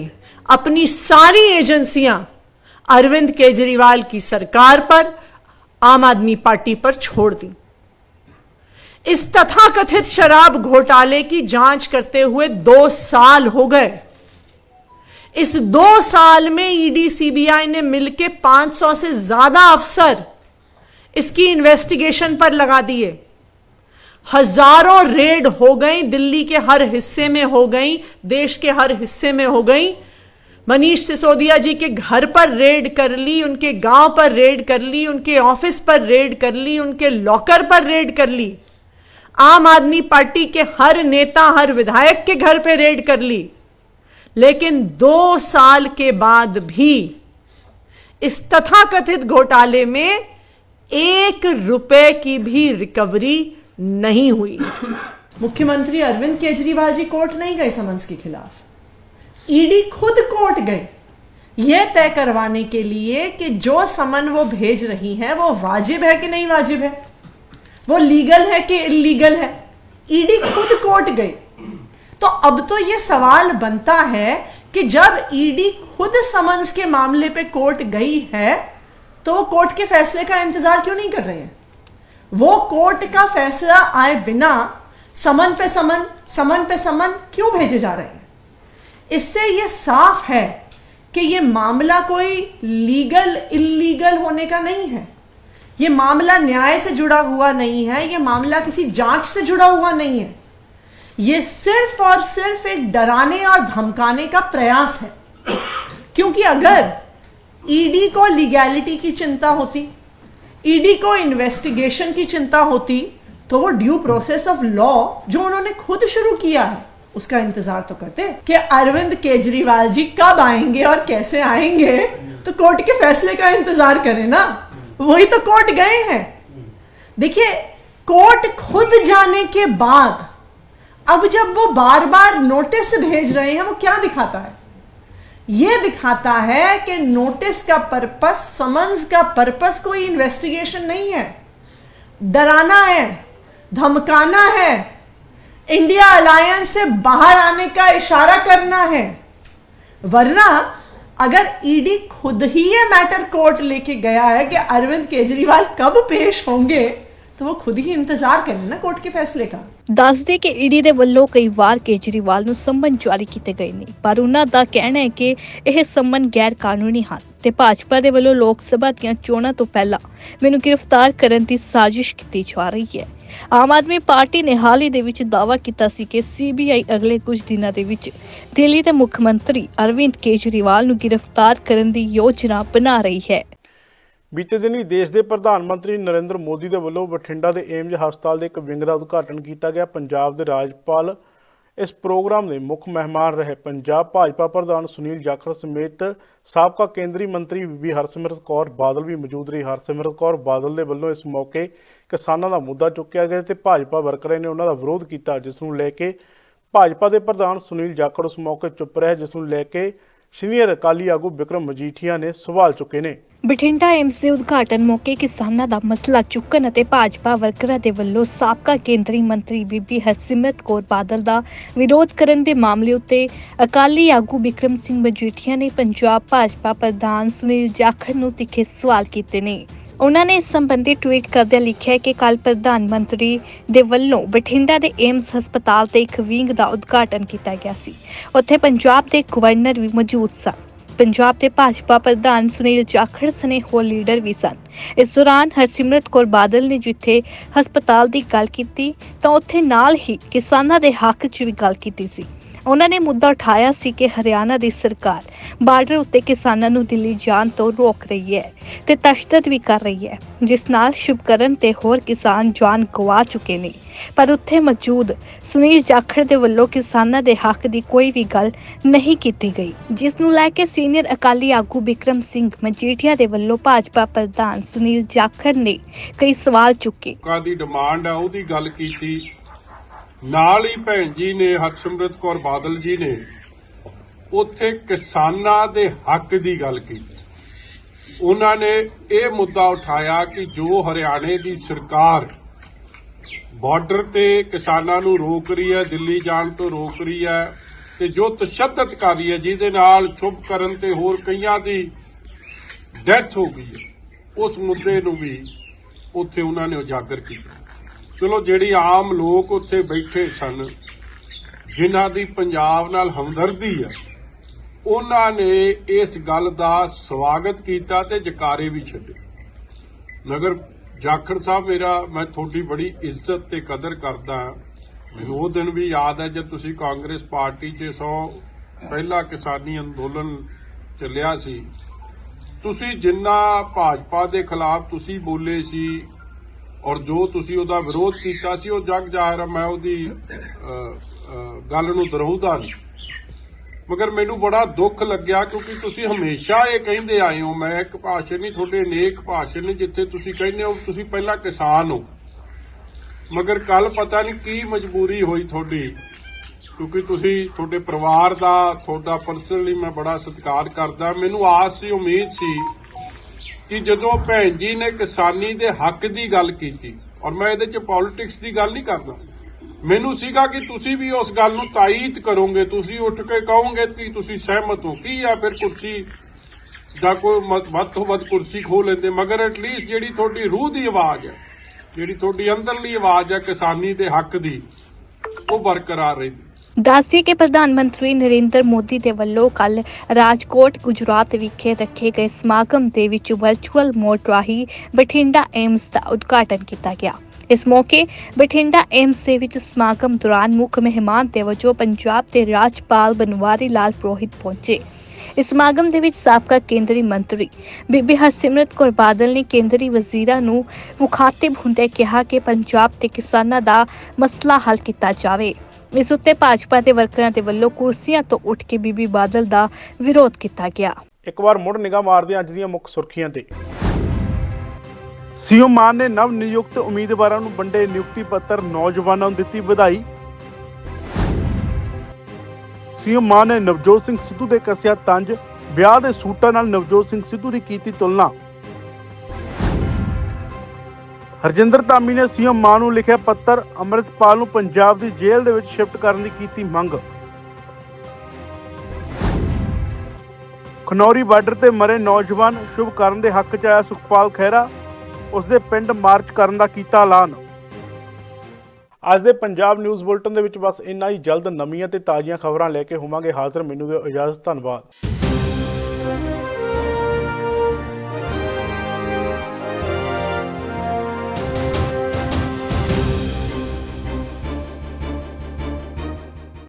अपनी सारी एजेंसियां अरविंद केजरीवाल की सरकार पर आम आदमी पार्टी पर छोड़ दी इस तथाकथित शराब घोटाले की जाँच करते हुए दो साल हो गए। इस दो साल में ईडी, सीबीआई ने मिलकर 500 से ज़्यादा अफसर इसकी इन्वेस्टिगेशन पर लगा दिए। हज़ारों रेड हो गई, दिल्ली के हर हिस्से में हो गई, देश के हर हिस्से में हो गई। मनीष सिसोदिया जी के घर पर रेड कर ली, उनके गाँव पर रेड कर ली, उनके ऑफ़िस पर रेड कर ली, उनके लॉकर पर रेड कर ली। आम आदमी पार्टी के हर नेता, हर विधायक के घर पे रेड कर ली। लेकिन दो साल के बाद भी इस तथाकथित घोटाले में एक रुपए की भी रिकवरी नहीं हुई। मुख्यमंत्री अरविंद केजरीवाल जी कोर्ट नहीं गए समन्स के खिलाफ। ईडी खुद कोर्ट गए। यह तय करवाने के लिए कि जो समन वो भेज रही हैं, वो वाजिब है कि नहीं वाजिब है? वो लीगल है कि इलीगल है? ईडी खुद कोर्ट गई। तो अब तो ये सवाल बनता है कि जब ईडी खुद समन्स के मामले पे कोर्ट गई है तो वो कोर्ट के फैसले का इंतज़ार क्यों नहीं कर रहे हैं? वो कोर्ट का फैसला आए बिना समन पे समन समन पे समन क्यों भेजे जा रहे हैं? इससे ये साफ़ है कि ये मामला कोई लीगल, इलीगल होने का नहीं है। ये मामला न्याय से जुड़ा हुआ नहीं है, ये मामला किसी जाँच से जुड़ा हुआ नहीं है। ये सिर्फ़ और सिर्फ़ एक डराने और धमकाने का प्रयास है। क्योंकि अगर ईडी को लीगैलिटी की चिंता होती ईडी को इन्वेस्टिगेशन की चिंता होती तो वो ड्यू प्रोसेस ऑफ़ लॉ जो उन्होंने खुद शुरू किया है, उसका इंतज़ार तो करते कि अरविंद केजरीवाल जी कब आएँगे और कैसे आएँगे। तो कोर्ट के फैसले का इंतज़ार करें ना। वही तो कोर्ट गए हैं। देखिए, कोर्ट खुद जाने के बाद, अब जब वो बार बार नोटिस भेज रहे हैं, वो क्या दिखाता है? ये दिखाता है कि नोटिस का पर्पस, समन्स का पर्पस कोई इन्वेस्टिगेशन नहीं है। डराना है, धमकाना है इंडिया अलायंस से बाहर आने का इशारा करना है। वरना अगर ईडी खुद ही ये मैटर कोर्ट लेके गया है कि अरविंद केजरीवाल कब पेश होंगे तो वो खुद ही इंतजार करें ना कोर्ट के फैसले का ਦੱਸਦੇ ਕਿ ਈਡੀ ਦੇ ਵੱਲੋਂ ਕਈ ਵਾਰ ਕੇਜਰੀਵਾਲ ਨੂੰ ਸੰਮਨ ਜਾਰੀ ਕੀਤੇ ਗਏ ਨੇ ਪਰ ਉਹਨਾਂ ਦਾ ਕਹਿਣਾ ਹੈ ਕਿ ਇਹ ਸੰਮਨ ਗੈਰ ਕਾਨੂੰਨੀ ਹਨ ਤੇ ਭਾਜਪਾ ਦੇ ਵੱਲੋਂ ਲੋਕ ਸਭਾ ਦੀਆਂ ਚੋਣਾਂ ਤੋਂ ਪਹਿਲਾਂ ਮੈਨੂੰ ਗ੍ਰਿਫਤਾਰ ਕਰਨ ਦੀ ਸਾਜ਼ਿਸ਼ ਕੀਤੀ ਜਾ ਰਹੀ ਹੈ ਆਮ ਆਦਮੀ ਪਾਰਟੀ ਨੇ ਹਾਲ ਹੀ ਦੇ ਵਿੱਚ ਦਾਅਵਾ ਕੀਤਾ ਸੀ ਕਿ ਸੀਬੀਆਈ ਅਗਲੇ ਕੁਝ ਦਿਨਾਂ ਦੇ ਵਿੱਚ ਦਿੱਲੀ ਦੇ ਮੁੱਖ ਮੰਤਰੀ ਅਰਵਿੰਦ ਕੇਜਰੀਵਾਲ ਨੂੰ ਗ੍ਰਿਫਤਾਰ ਕਰਨ ਦੀ ਯੋਜਨਾ ਬਣਾ ਰਹੀ ਹੈ। ਬੀਤੇ ਦਿਨੀ ਦੇਸ਼ ਦੇ ਪ੍ਰਧਾਨ ਮੰਤਰੀ ਨਰਿੰਦਰ ਮੋਦੀ ਦੇ ਵੱਲੋਂ ਬਠਿੰਡਾ ਦੇ ਏਮਜ਼ ਹਸਪਤਾਲ ਦੇ ਇੱਕ ਵਿੰਗ ਦਾ ਉਦਘਾਟਨ ਕੀਤਾ ਗਿਆ। ਪੰਜਾਬ ਦੇ ਰਾਜਪਾਲ ਇਸ ਪ੍ਰੋਗਰਾਮ ਦੇ ਮੁੱਖ ਮਹਿਮਾਨ ਰਹੇ ਪੰਜਾਬ ਭਾਜਪਾ ਪ੍ਰਧਾਨ ਸੁਨੀਲ ਜਾਖੜ ਸਮੇਤ ਸਾਬਕਾ ਕੇਂਦਰੀ ਮੰਤਰੀ ਬੀਬੀ ਹਰਸਿਮਰਤ ਕੌਰ, ਬਾਦਲ ਵੀ ਮੌਜੂਦ ਰਹੀ। ਹਰਸਿਮਰਤ ਕੌਰ ਬਾਦਲ ਦੇ ਵੱਲੋਂ ਇਸ ਮੌਕੇ ਕਿਸਾਨਾਂ ਦਾ ਮੁੱਦਾ ਚੁੱਕਿਆ ਗਿਆ ਤੇ ਭਾਜਪਾ ਵਰਕਰਾਂ ਨੇ ਉਹਨਾਂ ਦਾ ਵਿਰੋਧ ਕੀਤਾ, ਜਿਸ ਨੂੰ ਲੈ ਕੇ ਭਾਜਪਾ ਦੇ ਪ੍ਰਧਾਨ ਸੁਨੀਲ ਜਾਖੜ ਉਸ ਮੌਕੇ ਚੁੱਪ ਰਹੇ, ਜਿਸ ਨੂੰ ਲੈ ਕੇ ਸੀਨੀਅਰ ਅਕਾਲੀ ਆਗੂ ਵਿਕਰਮ ਮਜੀਠੀਆ ਨੇ ਸਵਾਲ ਚੁੱਕੇ ਨੇ। ਬਠਿੰਡਾ ਏਮਸ ਦੇ ਉਦਘਾਟਨ ਮੌਕੇ ਕਿਸਾਨਾਂ ਦਾ ਮਸਲਾ ਚੁੱਕਣ ਅਤੇ ਭਾਜਪਾ ਵਰਕਰਾਂ ਦੇ ਵੱਲੋਂ ਸਾਬਕਾ ਕੇਂਦਰੀ ਮੰਤਰੀ ਬੀਬੀ ਹਰਸਿਮਰਤ ਕੌਰ ਬਾਦਲ ਦਾ ਵਿਰੋਧ ਕਰਨ ਦੇ ਮਾਮਲੇ ਉੱਤੇ ਅਕਾਲੀ ਆਗੂ ਬਿਕਰਮ ਸਿੰਘ ਮਜੀਠੀਆ ਨੇ ਪੰਜਾਬ ਭਾਜਪਾ ਪ੍ਰਧਾਨ ਸੁਨੀਲ ਜਾਖੜ ਨੂੰ ਤਿੱਖੇ ਸਵਾਲ ਕੀਤੇ ਨੇ। ਉਹਨਾਂ ਨੇ ਇਸ ਸੰਬੰਧੀ ਟਵੀਟ ਕਰਦਿਆਂ ਲਿਖਿਆ ਕਿ ਕੱਲ ਪ੍ਰਧਾਨ ਮੰਤਰੀ ਦੇ ਵੱਲੋਂ ਬਠਿੰਡਾ ਦੇ ਏਮਸ ਹਸਪਤਾਲ ਤੇ ਇੱਕ ਵਿੰਗ ਦਾ ਉਦਘਾਟਨ ਕੀਤਾ ਗਿਆ ਸੀ। ਉੱਥੇ ਪੰਜਾਬ ਦੇ ਗਵਰਨਰ ਵੀ ਮੌਜੂਦ ਸਨ। ਪੰਜਾਬ ਦੇ ਭਾਜਪਾ ਪ੍ਰਧਾਨ ਸੁਨੀਲ ਜਾਖੜ ਸਨੇ ਹੋਰ ਲੀਡਰ ਵੀ ਸਨ। ਇਸ ਦੌਰਾਨ ਹਰਸਿਮਰਤ ਕੌਰ ਬਾਦਲ ਨੇ ਜਿੱਥੇ ਹਸਪਤਾਲ ਦੀ ਗੱਲ ਕੀਤੀ, ਤਾਂ ਉੱਥੇ ਨਾਲ ਹੀ ਕਿਸਾਨਾਂ ਦੇ ਹੱਕ 'ਚ ਵੀ ਗੱਲ ਕੀਤੀ ਸੀ। ਉਹਨਾਂ ਨੇ ਮੁੱਦਾ ਉਠਾਇਆ ਸੀ ਕਿ ਹਰਿਆਣਾ ਦੀ ਸਰਕਾਰ ਬਾਰਡਰ ਉੱਤੇ ਕਿਸਾਨਾਂ ਨੂੰ ਦਿੱਲੀ ਜਾਣ ਤੋਂ ਰੋਕ ਰਹੀ ਹੈ ਤੇ ਤਸ਼ੱਦਦ ਵੀ ਕਰ ਰਹੀ ਹੈ, ਜਿਸ ਨਾਲ ਸ਼ੁਭਕਰਨ ਤੇ ਹੋਰ ਕਿਸਾਨ ਜਾਨ ਗਵਾ ਚੁੱਕੇ ਨੇ। ਪਰ ਉੱਥੇ ਮੌਜੂਦ ਸੁਨੀਲ ਜਾਖੜ ਦੇ ਵੱਲੋਂ ਕਿਸਾਨਾਂ ਦੇ ਹੱਕ ਦੀ ਕੋਈ ਵੀ ਗੱਲ ਨਹੀਂ ਕੀਤੀ ਗਈ, ਜਿਸ ਨੂੰ ਲੈ ਕੇ ਸੀਨੀਅਰ ਅਕਾਲੀ ਆਗੂ ਬਿਕਰਮ ਸਿੰਘ ਮਜੀਠੀਆ ਦੇ ਵੱਲੋਂ ਭਾਜਪਾ ਪ੍ਰਧਾਨ ਸੁਨੀਲ ਜਾਖੜ ਨੇ ਕਈ ਸਵਾਲ ਚੁੱਕੇ। ਲੋਕਾਂ ਦੀ ਡਿਮਾਂਡ ਆ, ਉਹਦੀ ਗੱਲ ਕੀਤੀ। ਨਾਲ ਹੀ ਭੈਣ ਜੀ ਨੇ ਹਰਸਿਮਰਤ ਕੌਰ ਬਾਦਲ ਜੀ ਨੇ ਉੱਥੇ ਕਿਸਾਨਾਂ ਦੇ ਹੱਕ ਦੀ ਗੱਲ ਕੀਤੀ। ਉਹਨਾਂ ਨੇ ਇਹ ਮੁੱਦਾ ਉਠਾਇਆ ਕਿ ਜੋ ਹਰਿਆਣੇ ਦੀ ਸਰਕਾਰ ਬਾਰਡਰ ਤੇ ਕਿਸਾਨਾਂ ਨੂੰ ਰੋਕ ਰਹੀ ਹੈ, ਦਿੱਲੀ ਜਾਣ ਤੋਂ ਰੋਕ ਰਹੀ ਹੈ ਤੇ ਜੋ ਤਸ਼ੱਦਦ ਕਰ ਰਹੀ ਹੈ, ਜਿਹਦੇ ਨਾਲ ਚੁੱਪ ਕਰਨ ਤੇ ਹੋਰ ਕਈਆਂ ਦੀ ਡੈਥ ਹੋ ਗਈ ਹੈ, ਉਸ ਮੁੱਦੇ ਨੂੰ ਵੀ ਉੱਥੇ ਉਹਨਾਂ ਨੇ ਉਜਾਗਰ ਕੀਤਾ। ਚਲੋ ਜਿਹੜੀ ਆਮ ਲੋਕ ਉੱਥੇ ਬੈਠੇ ਸਨ, ਜਿਨ੍ਹਾਂ ਦੀ ਪੰਜਾਬ ਨਾਲ ਹਮਦਰਦੀ ਹੈ ਉਹਨਾਂ ਨੇ ਇਸ ਗੱਲ ਦਾ ਸਵਾਗਤ ਕੀਤਾ ਤੇ ਜਕਾਰੇ ਵੀ ਛੱਡੇ। ਨਗਰ ਜਾਖੜ ਸਾਹਿਬ, ਮੇਰਾ, ਮੈਂ ਤੁਹਾਡੀ ਬੜੀ ਇੱਜ਼ਤ ਤੇ ਕਦਰ ਕਰਦਾ ਮੈਨੂੰ ਉਹ ਦਿਨ ਵੀ ਯਾਦ ਹੈ ਜਦ ਤੁਸੀਂ ਕਾਂਗਰਸ ਪਾਰਟੀ 'ਚ ਸੋ ਪਹਿਲਾ ਕਿਸਾਨੀ ਅੰਦੋਲਨ ਚੱਲਿਆ ਸੀ। ਤੁਸੀਂ ਜਿੰਨਾ ਭਾਜਪਾ ਦੇ ਖਿਲਾਫ ਤੁਸੀਂ ਬੋਲੇ ਸੀ ਔਰ ਜੋ ਤੁਸੀਂ ਉਹਦਾ ਵਿਰੋਧ ਕੀਤਾ ਸੀ, ਉਹ ਜਗ ਜ਼ਾਹਿਰ ਹੈ ਮੈਂ ਉਹਦੀ ਗੱਲ ਨੂੰ ਦਰਹੁਦਾ ਨਹੀਂ। ਮਗਰ ਮੈਨੂੰ ਬੜਾ ਦੁੱਖ ਲੱਗਿਆ ਕਿਉਂਕਿ ਤੁਸੀਂ ਹਮੇਸ਼ਾ ਇਹ ਕਹਿੰਦੇ ਆਏ ਹੋ, ਮੈਂ ਇੱਕ ਭਾਸ਼ਣ ਨਹੀਂ, ਤੁਹਾਡੇ ਨੇਕ ਭਾਸ਼ਣ ਨੇ, ਜਿੱਥੇ ਤੁਸੀਂ ਕਹਿੰਦੇ ਹੋ, ਤੁਸੀਂ ਪਹਿਲਾਂ ਕਿਸਾਨ ਹੋ। ਮਗਰ ਕੱਲ ਪਤਾ ਨਹੀਂ ਕੀ ਮਜਬੂਰੀ ਹੋਈ ਤੁਹਾਡੀ, ਕਿਉਂਕਿ ਤੁਸੀਂ ਤੁਹਾਡੇ ਪਰਿਵਾਰ ਦਾ, ਤੁਹਾਡਾ ਪਰਸਨਲੀ ਮੈਂ ਬੜਾ ਸਤਿਕਾਰ ਕਰਦਾ, ਮੈਨੂੰ ਆਸ ਸੀ, ਉਮੀਦ ਸੀ ਕਿ ਜਦੋਂ ਭੈਣ ਜੀ ਨੇ ਕਿਸਾਨੀ ਦੇ ਹੱਕ ਦੀ ਗੱਲ ਕੀਤੀ, ਔਰ ਮੈਂ ਇਹਦੇ 'ਚ ਪੋਲਿਟਿਕਸ ਦੀ ਗੱਲ ਨਹੀਂ ਕਰਦਾ, ਮੈਨੂੰ ਸੀਗਾ ਕਿ ਤੁਸੀਂ ਵੀ ਉਸ ਗੱਲ ਨੂੰ ਤਾਇਦ ਕਰੋਗੇ, ਤੁਸੀਂ ਉੱਠ ਕੇ ਕਹੋਗੇ ਕਿ ਤੁਸੀਂ ਸਹਿਮਤ ਹੋ, ਕੀ ਆ ਫਿਰ ਕੁਰਸੀ ਦਾ ਕੋਈ ਵੱਧ ਤੋਂ ਵੱਧ ਕੁਰਸੀ ਖੋ ਲੈਂਦੇ, ਮਗਰ ਐਟਲੀਸਟ ਜਿਹੜੀ ਤੁਹਾਡੀ ਰੂਹ ਦੀ ਆਵਾਜ਼ ਹੈ, ਜਿਹੜੀ ਤੁਹਾਡੀ ਅੰਦਰਲੀ ਆਵਾਜ਼ ਹੈ ਕਿਸਾਨੀ ਦੇ ਹੱਕ ਦੀ, ਉਹ ਬਰਕਰਾਰ ਰਹਿੰਦੀ। ਦੱਸਦੀ ਕਿ ਪ੍ਰਧਾਨ ਮੰਤਰੀ ਨਰਿੰਦਰ ਮੋਦੀ ਦੇ ਵੱਲੋਂ ਕੱਲ ਰਾਜਕੋਟ ਗੁਜਰਾਤ ਵਿਖੇ ਰੱਖੇ ਗਏ ਸਮਾਗਮ ਦੇ ਵਿੱਚ ਵਰਚੁਅਲ ਮੋਡ ਰਾਹੀਂ ਬਠਿੰਡਾ ਏਮਸ ਦਾ ਉਦਘਾਟਨ ਕੀਤਾ ਗਿਆ। ਇਸ ਮੌਕੇ ਬਠਿੰਡਾ ਏਮਸ ਦੇ ਵਿੱਚ ਸਮਾਗਮ ਦੌਰਾਨ ਮੁੱਖ ਮਹਿਮਾਨ ਦੇ ਵਜੋਂ ਪੰਜਾਬ ਦੇ ਰਾਜਪਾਲ ਬਨਵਾਰੀ ਲਾਲ ਪੁਰੋਹਿਤ ਪਹੁੰਚੇ। ਇਸ ਸਮਾਗਮ ਦੇ ਵਿੱਚ ਸਾਬਕਾ ਕੇਂਦਰੀ ਮੰਤਰੀ ਬੀਬੀ ਹਰਸਿਮਰਤ ਕੌਰ ਬਾਦਲ ਨੇ ਕੇਂਦਰੀ ਵਜ਼ੀਰਾਂ ਨੂੰ ਮੁਖਾਤਿਬ ਹੁੰਦੇ ਕਿਹਾ ਕਿ ਪੰਜਾਬ ਦੇ ਕਿਸਾਨਾਂ ਦਾ ਮਸਲਾ ਹੱਲ ਕੀਤਾ ਜਾਵੇ। ਇਸ ਉੱਤੇ ਭਾਜਪਾ ਦੇ ਵਰਕਰਾਂ ਦੇ ਵੱਲੋਂ ਕੁਰਸੀਆਂ ਤੋਂ ਉੱਠ ਕੇ ਬੀਬੀ ਬਾਦਲ ਦਾ ਵਿਰੋਧ ਕੀਤਾ ਗਿਆ। ਇੱਕ ਵਾਰ ਮੁੜ ਨਿਗਾਹ ਮਾਰਦੇ ਹਾਂ ਅੱਜ ਦੀਆਂ ਮੁੱਖ ਸੁਰਖੀਆਂ ਤੇ। ਸੀਐਮ ਮਾਨ ਨੇ ਨਵ ਨਿਯੁਕਤ ਉਮੀਦਵਾਰਾਂ ਨੂੰ ਵੰਡੇ ਨਿਯੁਕਤੀ ਪੱਤਰ ਨੌਜਵਾਨਾਂ ਨੂੰ ਦਿੱਤੀ ਵਧਾਈ। ਸੀਐਮ ਮਾਨ ਨੇ ਨਵਜੋਤ ਸਿੰਘ ਸਿੱਧੂ ਦੇ ਕੱਸਿਆ ਤੰਜ। ਵਿਆਹ ਦੇ ਸੂਟਾਂ ਨਾਲ ਨਵਜੋਤ ਸਿੰਘ ਸਿੱਧੂ ਦੀ ਕੀਤੀ ਤੁਲਨਾ। ਹਰਜਿੰਦਰ ਧਾਮੀ ਨੇ ਸੀਐਮ ਮਾਨ ਨੂੰ ਲਿਖਿਆ ਪੱਤਰ, ਅੰਮ੍ਰਿਤਪਾਲ ਨੂੰ ਪੰਜਾਬ ਦੀ ਜੇਲ੍ਹ ਦੇ ਵਿੱਚ ਸ਼ਿਫਟ ਕਰਨ ਦੀ ਕੀਤੀ ਮੰਗ। ਖਨੌਰੀ ਬਾਰਡਰ ਤੇ ਮਰੇ ਨੌਜਵਾਨ, ਸ਼ੁਭ ਕਰਨ ਦੇ ਹੱਕ 'ਚ ਆਇਆ ਸੁਖਪਾਲ ਖਹਿਰਾ, ਉਸ ਦੇ ਪਿੰਡ ਮਾਰਚ ਕਰਨ ਦਾ ਕੀਤਾ ਐਲਾਨ। ਅੱਜ ਦੇ ਪੰਜਾਬ ਨਿਊਜ਼ ਬੁਲਟਨ ਦੇ ਵਿੱਚ ਬਸ ਇੰਨਾ ਹੀ। ਜਲਦ ਨਵੀਆਂ ਤੇ ਤਾਜ਼ੀਆਂ ਖਬਰਾਂ ਲੈ ਕੇ ਹੋਵਾਂਗੇ ਹਾਜ਼ਰ। ਮੈਨੂੰ ਦਿਓ ਇਜਾਜ਼ਤ, ਧੰਨਵਾਦ।